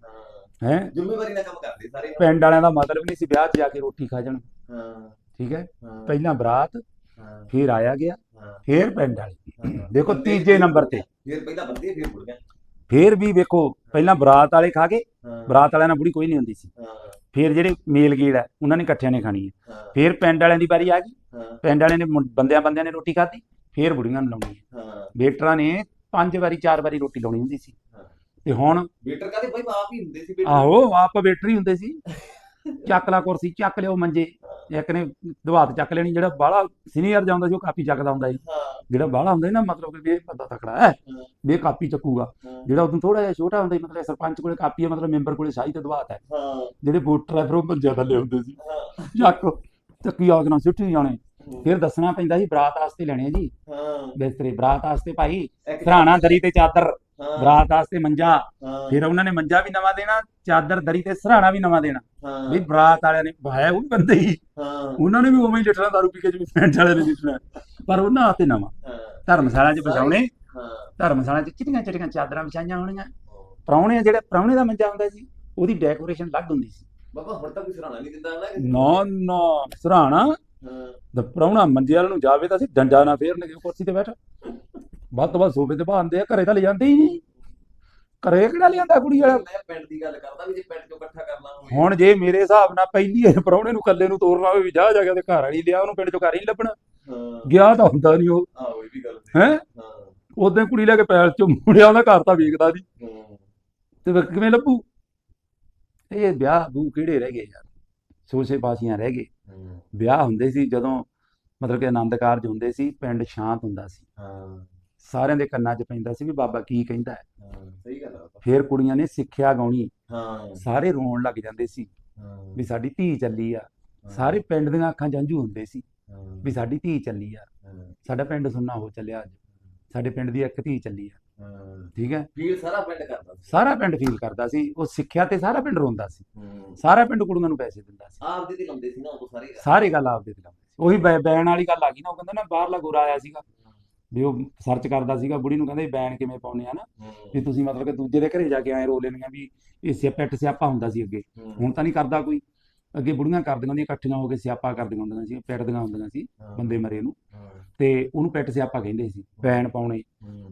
ਹਾਂ। ਜ਼ਿੰਮੇਵਾਰੀ ਨਾਲ ਕੰਮ ਕਰਦੇ ਸਾਰੇ ਪਿੰਡ ਵਾਲਿਆਂ ਦਾ ਮਤਲਬ ਨਹੀਂ ਸੀ ਵਿਆਹ 'ਚ ਜਾ ਕੇ ਰੋਟੀ ਖਾ ਜਾਣ। ਹਾਂ। ਠੀਕ ਹੈ? ਪਹਿਲਾਂ ਬਰਾਤ ਫਿਰ ਆਇਆ ਗਿਆ। ਫਿਰ ਪਿੰਡ ਵਾਲੇ। ਦੇਖੋ ਤੀਜੇ ਨੰਬਰ ਤੇ। ਫਿਰ ਪਹਿਲਾਂ ਬੰਦੇ ਫਿਰ ਬੁੜ ਗਏ। ਫਿਰ ਵੀ ਵੇਖੋ ਪਹਿਲਾਂ ਬਰਾਤ ਵਾਲੇ ਖਾ ਗਏ। ਬਰਾਤ ਵਾਲਿਆਂ ਨਾਲ ਬੁੜੀ ਕੋਈ ਨਹੀਂ ਹੁੰਦੀ ਸੀ। ਫਿਰ ਜਿਹੜੇ ਮੇਲ ਗੇੜ ਹੈ ਉਹਨਾਂ ਨੇ ਇਕੱਠਿਆਂ ਨੇ ਖਾਣੀ ਹੈ। ਫਿਰ ਪਿੰਡ ਵਾਲਿਆਂ ਦੀ ਵਾਰੀ ਆ ਗਈ। ਪਿੰਡ ਵਾਲਿਆਂ ਨੇ ਬੰਦਿਆਂ ਬੰਦਿਆਂ ਨੇ ਰੋਟੀ ਖਾਧੀ ਫਿਰ ਬੁੜੀਆਂ ਨੂੰ ਲਾਉਣੀ ਹੈ। ਵੇਟਰਾਂ ਨੇ ਪੰਜ ਵਾਰੀ ਚਾਰ ਵਾਰੀ ਰੋਟੀ ਲਾਉਣੀ ਹੁੰਦੀ ਸੀ। ਤੇ ਹੁਣ ਵੇਟਰ ਕਾਦੇ ਭਾਈ ਆਪ ਹੀ ਹੁੰਦੇ ਸੀ ਆਹੋ ਆਪ ਵੇਟਰ ਹੀ ਹੁੰਦੇ ਸੀ। ਚੱਕ ਲਾ ਕੁਰਸੀ ਚੱਕ ਲਿਓ ਮੰਜੇ। ਇੱਕ ਨੇ ਦਵਾਤ ਚੱਕ ਲੈਣੀ ਜਿਹੜਾ ਬਾਹਲਾ ਸੀਨੀਅਰ ਜਾਂਦਾ ਸੀ ਉਹ ਕਾਪੀ ਚੱਕਦਾ ਹੁੰਦਾ ਸੀ। ਜਿਹੜਾ ਬਾਹਲਾ ਹੁੰਦਾ ਸੀ ਨਾ ਮਤਲਬ ਕਿ ਇਹ ਬੰਦਾ ਤਕੜਾ ਹੈ। ਵੀ ਇਹ ਕਾਪੀ ਚੱਕੂਗਾ। ਜਿਹੜਾ ਉਦੋਂ ਥੋੜਾ ਜਿਹਾ ਛੋਟਾ ਹੁੰਦਾ ਸੀ ਮਤਲਬ ਸਰਪੰਚ ਕੋਲੇ ਕਾਪੀ ਹੈ ਮਤਲਬ ਮੈਂਬਰ ਕੋਲੇ ਸ਼ਾਹੀ ਤੇ ਦਵਾਤ ਹੈ। ਜਿਹੜੇ ਵੋਟਰ ਹੈ ਫਿਰ ਉਹ ਮੰਜੇ ਥੱਲੇ ਹੁੰਦੇ ਸੀ। ਚੱਕ ਚੱਕੀ ਆਗਣਾ ਸਿੱਟੀ ਜਾਣੇ। ਫਿਰ ਦੱਸਣਾ ਪੈਂਦਾ ਸੀ ਬਰਾਤ ਵਾਸਤੇ ਲੈਣੇ ਜੀ। ਹਾਂ। ਬਿਸਤਰੇ ਬਰਾਤ ਵਾਸਤੇ ਭਾਈ ਸਰਾਣਾ ਦਰੀ ਤੇ ਚਾਦਰ। ਹਾਂ ਬਰਾਤ ਵਾਸਤੇ ਮੰਜਾ। ਫਿਰ ਉਹਨਾਂ ਨੇ ਮੰਜਾ ਵੀ ਨਵਾਂ ਦੇਣਾ ਚਾਦਰ ਦਰੀ ਤੇ ਸਰਾਣਾ ਵੀ ਨਵਾਂ ਦੇਣਾ। ਵੀ ਬਰਾਤ ਵਾਲਿਆਂ ਨੇ ਹੈ ਉਹ ਬੰਦੇ ਹੀ। ਉਹਨਾਂ ਨੇ ਵੀ ਉਵੇਂ ਹੀ ਲਿਟਣਾ ਦਾਰੂ ਪੀ ਕੇ ਜਿਵੇਂ ਫਰੈਂਡ ਵਾਲਿਆਂ ਨੇ ਲਿਟਣਾ ਪਰ ਉਹਨਾਂ ਹੱਥੇ ਨਵਾਂ। ਧਰਮਸ਼ਾਲਾ 'ਚ ਵਿਛਾਉਣੇ ਧਰਮਸ਼ਾਲਾ 'ਚ ਚਿੱਟੀਆਂ ਚਿੱਟੀਆਂ ਚਾਦਰਾਂ ਵਿਛਾਈਆਂ ਹੋਣੀਆਂ। ਪ੍ਰਾਹੁਣੇ ਜਿਹੜੇ ਪ੍ਰਾਹੁਣੇ ਦਾ ਮੰਜਾ ਹੁੰਦਾ ਸੀ ਉਹਦੀ ਡੈਕੋਰੇਸ਼ਨ ਅਲੱਗ ਹੁੰਦੀ ਸੀ। ਬਾਬਾ ਹੁਣ ਤਾਂ ਕੋਈ ਸਰਾਣਾ ਨਹੀਂ ਦਿੰਦਾ ਨਾ ਨਾ ਨਾ। ਸਰਾਣਾ। ਹਾਂ। ਦਾ ਪ੍ਰਾਹੁਣਾ ਮੰਜੇ ਵਾਲ ਨੂੰ ਜਾਵੇ ਤਾਂ ਅਸੀਂ ਡੰਡਾ ਨਾ ਫੇਰਨਗੇ ਕੁਰਸੀ ਤੇ ਬੈਠ। ਵੱਧ ਤੋਂ ਵੱਧ ਸੋਫੇ ਤੇ ਬਾਂਦੇ ਆ ਘਰੇ ਤਾਂ ਲੈ ਜਾਂਦੇ ਹੀ ਨਹੀਂ। ਘਰੇ ਕਿਹੜਾ ਲਿਆਂਦਾ ਕੁੜੀ ਵਾਲਾ? ਮੈਂ ਪਿੰਡ ਦੀ ਗੱਲ ਕਰਦਾ ਵੀ ਜੇ ਪਿੰਡ ਚੋਂ ਇਕੱਠਾ ਕਰਨਾ ਹੋਵੇ। ਹੁਣ ਜੇ ਮੇਰੇ ਹਿਸਾਬ ਨਾਲ ਪਹਿਲੀ ਇਹ ਪ੍ਰਾਹੁਣੇ ਨੂੰ ਇਕੱਲੇ ਨੂੰ ਤੋਰਨਾ ਹੋਵੇ ਵੀ ਜਾ ਜਾ ਕੇ ਉਹਦੇ ਘਰ ਵਾਲੀ ਲਿਆ ਉਹਨੂੰ ਪਿੰਡ ਚੋਂ ਘਰ ਹੀ ਲੱਭਣਾ। ਹਾਂ। ਗਿਆ ਤਾਂ ਹੁੰਦਾ ਨਹੀਂ ਉਹ। ਆਹੋ ਇਹ ਵੀ ਗੱਲ ਹੈ? ਹਾਂ। ਉਦੋਂ ਕੁੜੀ ਲੈ ਕੇ ਪੈਲ ਚੋਂ ਮੁੜਿਆ ਉਹਦਾ ਘਰ ਤਾਂ ਵੇਖਦਾ ਨਹੀਂ ਹਾਂ। ਤੇ ਫਿਰ ਕਿਵੇਂ ਲੱਭੂ? ਇਹ ਵਿਆਹ ਬੂ ਕਿਹੜੇ ਰਹਿ ਗਏ ਯਾਰ? ਸੋਸੇ ਪਾਸੀਆਂ ਰਹਿ ਗਏ। ਹਾਂ। ਵਿਆਹ ਹੁੰਦੇ ਸੀ ਜਦੋਂ ਮਤਲਬ ਕਿ ਆਨੰਦ ਕਾਰਜ ਹੁੰਦੇ ਸੀ ਪਿੰਡ ਸ਼ਾਂਤ ਹੁੰਦਾ ਸੀ। ਹਾਂ। ਸਾਰਿਆਂ ਦੇ ਕੰਨਾਂ 'ਚ ਪੈਂਦਾ ਸੀ ਵੀ ਬਾਬਾ ਕੀ ਕਹਿੰਦਾ ਹੈ। ਸਹੀ ਗੱਲ ਆ ਬਾਬਾ। ਫਿਰ ਕੁੜੀਆਂ ਨੇ ਸਿੱਖਿਆ ਗਾਉਣੀ। ਹਾਂ। ਸਾਰੇ ਰੋਣ ਲੱਗ ਜਾਂਦੇ ਸੀ ਵੀ ਸਾਡੀ ਧੀ ਚੱਲੀ ਆ। ਸਾਰੇ ਪਿੰਡ ਦੀਆਂ ਅੱਖਾਂ ਜੰਝੂ ਹੁੰਦੇ ਸੀ ਵੀ ਸਾਡੀ ਧੀ ਚੱਲੀ ਆ। ਸਾਡਾ ਪਿੰਡ ਸੁਣਨਾ ਹੋ ਚੱਲਿਆ ਅੱਜ। ਸਾਡੇ ਪਿੰਡ ਦੀ ਇੱਕ ਧੀ ਚੱਲੀ ਆ। ਠੀਕ ਹੈ? ਫੀਲ ਸਾਰਾ ਪਿੰਡ ਕਰਦਾ ਸੀ। ਸਾਰਾ ਪਿੰਡ ਫੀਲ ਕਰਦਾ ਸੀ। ਉਹ ਸਿੱਖਿਆ ਤੇ ਸਾਰਾ ਪਿੰਡ ਰੋਂਦਾ ਸੀ। ਸਾਰਾ ਪਿੰਡ ਕੁੜੀਆਂ ਨੂੰ ਪੈਸੇ ਦਿੰਦਾ ਸੀ। ਆਪ ਦੇ ਤੇ ਲਾਉਂਦੇ ਸੀ ਨਾ ਉਹ ਸਾਰੇ ਸਾਰੇ ਗੱਲ ਆਪਦੇ ਤੇ ਲਾਉਂਦੇ ਸੀ। ਉਹੀ ਬੈ- ਬੈਣ ਵਾਲੀ ਗੱਲ ਆ ਗਈ ਨਾ ਉਹ ਕਹਿੰਦਾ ਨਾ ਬਾਹਰਲਾ ਗੋਰਾ ਆਇਆ ਸੀਗਾ। ਵੀ ਉਹ ਸਰਚ ਕਰਦਾ ਸੀਗਾ ਬੁੜੀ ਨੂੰ ਕਹਿੰਦਾ ਬੈਣ ਕਿਵੇਂ ਪਾਉਣੇ ਆ ਨਾ। ਵੀ ਤੁਸੀਂ ਮਤਲਬ ਕਿ ਦੂਜੇ ਦੇ ਘਰੇ ਜਾ ਕੇ ਆਏ ਰੋ ਲੈਣੀਆਂ ਵੀ ਇਹ ਸਿਆ ਪੈਟ ਸਿਆਪਾ ਹੁੰਦਾ ਸੀ ਅੱਗੇ। ਹੁਣ ਤਾਂ ਨਹੀਂ ਕਰਦਾ ਕੋਈ। ਅੱਗੇ ਬੁੜੀਆਂ ਕਰਦੀਆਂ ਹੁੰਦੀਆਂ ਇਕੱਠੀਆਂ ਹੋ ਕੇ ਸਿਆਪਾ ਕਰਦੀਆਂ ਹੁੰਦੀਆਂ ਸੀ ਪੈਟਦੀਆਂ ਹੁੰਦੀਆਂ ਸੀ ਬੰਦੇ ਮਰੇ ਨੂੰ। ਤੇ ਉਹਨੂੰ ਪੈਟ ਸਿਆਪਾ ਕਹਿੰਦੇ ਸੀ ਬੈਣ ਪਾਉਣੇ।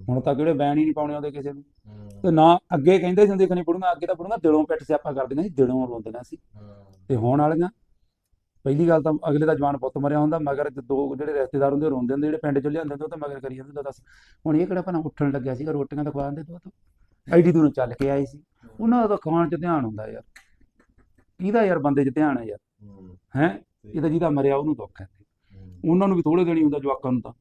ਹੁਣ ਤਾਂ ਕਿਹੜੇ ਬੈਣ ਹੀ ਨਹੀਂ ਪਾਉਣੇ ਆਉਂਦੇ ਕਿਸੇ ਨੂੰ। ਤੇ ਨਾ ਅੱਗੇ ਕਹਿੰਦੇ ਸੀ ਦੇਖਣੀ ਬੁੜੀਆਂ ਅੱਗੇ ਤਾਂ ਬੁੜੀਆਂ ਦਿਲੋਂ ਪੈਟ ਸਿਆਪਾ ਕਰਦੀਆਂ ਸੀ ਦਿਲੋਂ ਰੋਂਦੀਆਂ ਸੀ। ਤੇ ਹੋਣ ਵਾਲੀਆਂ ਪਹਿਲੀ ਗੱਲ ਤਾਂ ਅਗਲੇ ਦਾ ਜਵਾਨ ਪੁੱਤ ਮਰਿਆ ਹੁੰਦਾ ਮਗਰ ਤੇ ਦੋ ਜਿਹੜੇ ਰਿਸ਼ਤੇਦਾਰ ਹੁੰਦੇ ਰੋਂਦੇ ਹੁੰਦੇ ਜਿਹੜੇ ਪਿੰਡ ਚ ਲਿਆਂਦੇ ਹੁੰਦੇ ਉਹ ਤਾਂ ਮਗਰ ਕਰੀ ਜਾਂਦੇ ਹੁੰਦੇ ਦੱਸ। ਹੁਣ ਇਹ ਕਿਹੜਾ ਭਣਾ ਉੱਠਣ ਲੱਗਿਆ ਸੀਗਾ ਰੋਟੀਆਂ ਤਾਂ ਖਵਾ ਦਿੰਦੇ ਤੂੰ ਤੋਂ। ਐਡੀ ਦੂਰੋਂ ਚੱਲ ਕੇ ਆਏ ਸੀ। ਉਹਨਾਂ ਦਾ ਤਾਂ ਖਾਣ 'ਚ ਧਿਆਨ ਹੁੰਦਾ ਯਾਰ। ਕਿਹਦਾ ਯਾਰ ਬੰਦੇ 'ਚ ਧਿਆਨ ਹੈ ਯਾਰ? ਹੂੰ? ਇਹ ਤਾਂ ਜਿਹਦਾ ਮਰਿਆ ਉਹਨੂੰ ਦੁੱਖ ਹੈ। ਉਹਨਾਂ ਨੂੰ ਵੀ ਥੋੜੇ ਹੀ ਹੁੰਦਾ ਜਵਾਕਾਂ ਨੂੰ ਤਾਂ।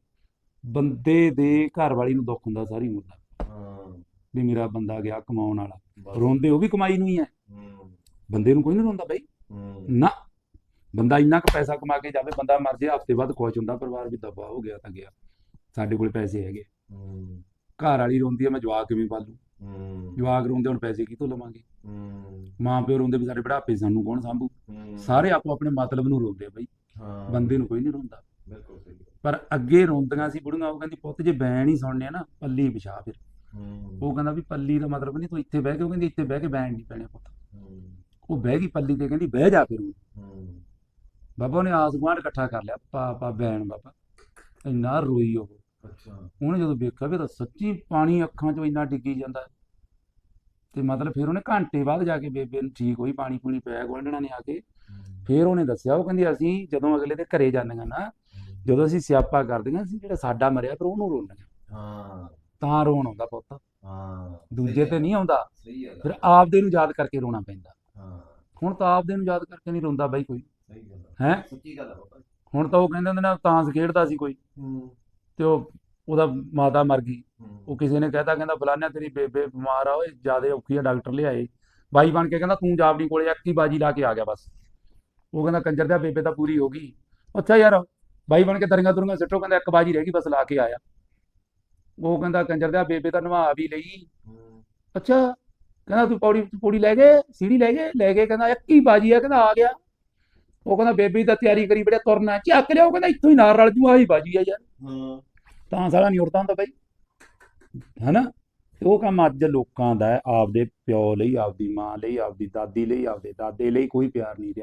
ਬੰਦੇ ਦੇ ਘਰ ਵਾਲੀ ਨੂੰ ਦੁੱਖ ਹੁੰਦਾ ਸਾਰੀ ਉਮਰ ਦਾ। ਹਾਂ। ਵੀ ਮੇਰਾ ਬੰਦਾ ਗਿਆ ਕਮਾਉਣ ਵਾਲਾ। ਰੋਂਦੇ ਉਹ ਵੀ ਕਮਾਈ ਨੂੰ ਹੀ ਹੈ। ਬੰਦੇ ਨੂੰ ਕੋਈ ਨਹੀਂ ਰੋਂਦਾ ਬਈ। ਨਾ। ਬੰਦਾ ਇੰਨਾ ਕੁ ਪੈਸਾ ਕਮਾ ਕੇ ਜਾਵੇ ਬੰਦਾ ਮਰ ਜੇ ਹਫ਼ਤੇ ਬਾਅਦ ਖੁਸ਼ ਹੁੰਦਾ ਪਰਿਵਾਰ ਵੀ ਦਬਾ ਹੋ ਗਿਆ ਤਾਂ ਗਿਆ। ਸਾਡੇ ਕੋਲ ਪੈਸੇ ਹੈਗੇ। ਘਰ ਵਾਲੀ ਰੋਂਦੀ ਹੈ ਮੈਂ ਜਵਾਕ ਕਿਵੇਂ ਪਾਲੂ? ਜਵਾਕ ਰੋਂਦੇ ਹੁਣ ਪੈਸੇ ਕਿੱਥੋਂ ਲਵਾਂਗੇ? ਮਾਂ ਪਿਓ ਰੋਂਦੇ ਵੀ ਸਾਡੇ 'ਚ ਸਾਨੂੰ ਕੌਣ ਸੰਭੂ? ਸਾਰੇ ਆਪੋ ਆਪਣੇ ਮਤਲਬ ਨੂੰ ਰੋਂਦੇ ਬਈ। ਬੰਦੇ ਨੂੰ ਕੋਈ ਨਹੀਂ ਰੋਂਦਾ। ਬਿਲਕੁਲ ਸਹੀ ਗੱਲ। ਪਰ ਅੱਗੇ ਰੋਂਦੀਆਂ ਸੀ ਬੁੜੀਆਂ ਉਹ ਕਹਿੰਦੀ ਪੁੱਤ ਜੇ ਬੈਣ ਹੀ ਸੁਣਨੇ ਆ ਨਾ ਪੱਲੀ ਵਿਛਾ ਫਿਰ। ਉਹ ਕਹਿੰਦਾ ਵੀ ਪੱਲੀ ਦਾ ਮਤਲਬ ਨਹੀਂ ਤੂੰ ਇੱਥੇ ਬਹਿ ਕੇ ਉਹ ਕਹਿੰਦੀ ਇੱਥੇ ਬਹਿ ਕੇ ਬੈਣ ਨਹੀਂ ਪੈਣੇ ਪੁੱਤ। ਉਹ ਬਹਿ ਗਈ ਪੱਲੀ ਤੇ ਕਹਿੰਦੀ ਬਹਿ ਜਾ ਫਿਰ ਬਾਬਾ ਉਹਨੇ ਆਸ ਗੁਆਂਢ ਇਕੱਠਾ ਕਰ ਲਿਆ ਪਾ ਪਾ ਬੈਣ ਬਾਬਾ। ਇੰਨਾ ਰੋਈ ਉਹ। ਅੱਛਾ। ਉਹਨੇ ਜਦੋਂ ਵੇਖਿਆ ਵੀ ਤਾਂ ਸੱਚੀ ਪਾਣੀ ਅੱਖਾਂ 'ਚੋਂ ਇੰਨਾ ਡਿੱਗੀ ਜਾਂਦਾ। ਤੇ ਮਤਲਬ ਫਿਰ ਉਹਨੇ ਘੰਟੇ ਬਾਅਦ ਜਾ ਕੇ ਬੇਬੇ ਨੂੰ ਠੀਕ ਹੋਈ ਪਾਣੀ ਪੂਣੀ ਪਿਆ ਗੁਆਂਢਣਾ ਨੇ ਆ ਕੇ। ਫਿਰ ਉਹਨੇ ਦੱਸਿਆ ਉਹ ਕਹਿੰਦੀ ਅਸੀਂ ਜਦੋਂ ਅਗਲੇ ਦੇ ਘਰੇ ਜਾਂਦੀਆਂ ਨਾ ਜਦੋਂ ਅਸੀਂ ਸਿਆਪਾ ਕਰਦੀਆਂ ਅਸੀਂ ਜਿਹੜਾ ਸਾਡਾ ਮਰਿਆ ਪਰ ਉਹਨੂੰ ਰੋਂਦੀਆਂ। ਹਾਂ। ਤਾਂ ਰੋਣ ਆਉਂਦਾ ਪੁੱਤ। ਹਾਂ। ਦੂਜੇ ਤੇ ਨਹੀਂ ਆਉਂਦਾ। ਸਹੀ ਹੈ ਫਿਰ ਆਪਦੇ ਨੂੰ ਯਾਦ ਕਰਕੇ ਰੋਣਾ ਪੈਂਦਾ। ਹਾਂ। ਹੁਣ ਤਾਂ ਆਪਦੇ ਨੂੰ ਯਾਦ ਕਰਕੇ ਨਹੀਂ ਰੋਂਦਾ ਬਾਈ ਕੋਈ। ਸਹੀ ਗੱਲ ਹੈ? ਸੱਚੀ ਗੱਲ ਹੈ ਹੁਣ ਤਾਂ ਉਹ ਕਹਿੰਦੇ ਹੁੰਦੇ ਨੇ ਤਾਂਸ ਖੇਡਦਾ ਸੀ ਕੋਈ। ਤੇ ਉਹ ਉਹਦਾ ਮਾਤਾ ਮਰ ਗਈ। ਉਹ ਕਿਸੇ ਨੇ ਕਹਿਤਾ ਕਹਿੰਦਾ ਫਲਾਨਿਆ ਤੇਰੀ ਬੇਬੇ ਬਿਮਾਰ ਆ ਓਏ ਜਿਆਦੇ ਔਖੀ ਆ ਡਾਕਟਰ ਲਿਆਏ। ਬਾਈ ਬਣ ਕੇ ਕਹਿੰਦਾ ਤੂੰ ਜਾਵੜੀ ਕੋਲੇ ਹੀ ਬਾਜੀ ਲਾ ਕੇ ਆ ਗਿਆ ਬਸ। ਉਹ ਕਹਿੰਦਾ ਕੰਜਰ ਦਾ ਬੇਬੇ ਤਾਂ ਪੂਰੀ ਹੋ ਗਈ। ਅੱਛਾ ਯਾਰ ਬਾਈ ਬਣ ਕੇ ਦਰੀਆਂ ਦੁਰੀਆਂ ਸਿੱਟੋ ਕਹਿੰਦਾ ਇੱਕ ਬਾਜੀ ਰਹਿ ਗਈ ਬਸ ਲਾ ਕੇ ਆਇਆ। ਉਹ ਕਹਿੰਦਾ ਕੰਜਰ ਦਾ ਬੇਬੇ ਤਾਂ ਨਵਾ ਵੀ ਲਈ। ਅੱਛਾ ਕਹਿੰਦਾ ਤੂੰ ਪੌੜੀ ਪੌੜੀ ਲੈ ਗਏ ਸੀੜੀ ਲੈ ਗਏ ਲੈ ਗਏ ਕਹਿੰਦਾ ਇੱਕ ਹੀ ਬਾਜੀ ਆ ਕਹਿੰਦਾ ਆ ਗਿਆ। ਉਹ ਕਹਿੰਦਾ ਬੇਬੀ ਤਾਂ ਤਿਆਰੀ ਕਰੀ ਬੜਿਆ ਤੁਰਨਾ ਚੱਕ ਲਿਆ ਉਹ ਕਹਿੰਦਾ ਇੱਥੋਂ ਹੀ ਨਾਲ ਰਲ ਜੂ ਆਹੀ ਬਾਜੀ ਆ ਯਾਰ। ਹਾਂ। ਤਾਂ ਸਾਲਾ ਨਹੀਂ ਉੜਦਾ ਹੁੰਦਾ ਬਾਈ। ਹੈਨਾ? ਉਹ ਕੰਮ ਅੱਜ ਲੋਕਾਂ ਦਾ ਆਪਦੇ ਪਿਓ ਲਈ ਆਪਦੀ ਮਾਂ ਲਈ ਆਪਦੀ ਦਾਦੀ ਲਈ ਆਪਦੇ ਦਾਦੇ ਲਈ ਕੋਈ ਪਿਆਰ ਨਹੀਂ ਰਿਹਾ।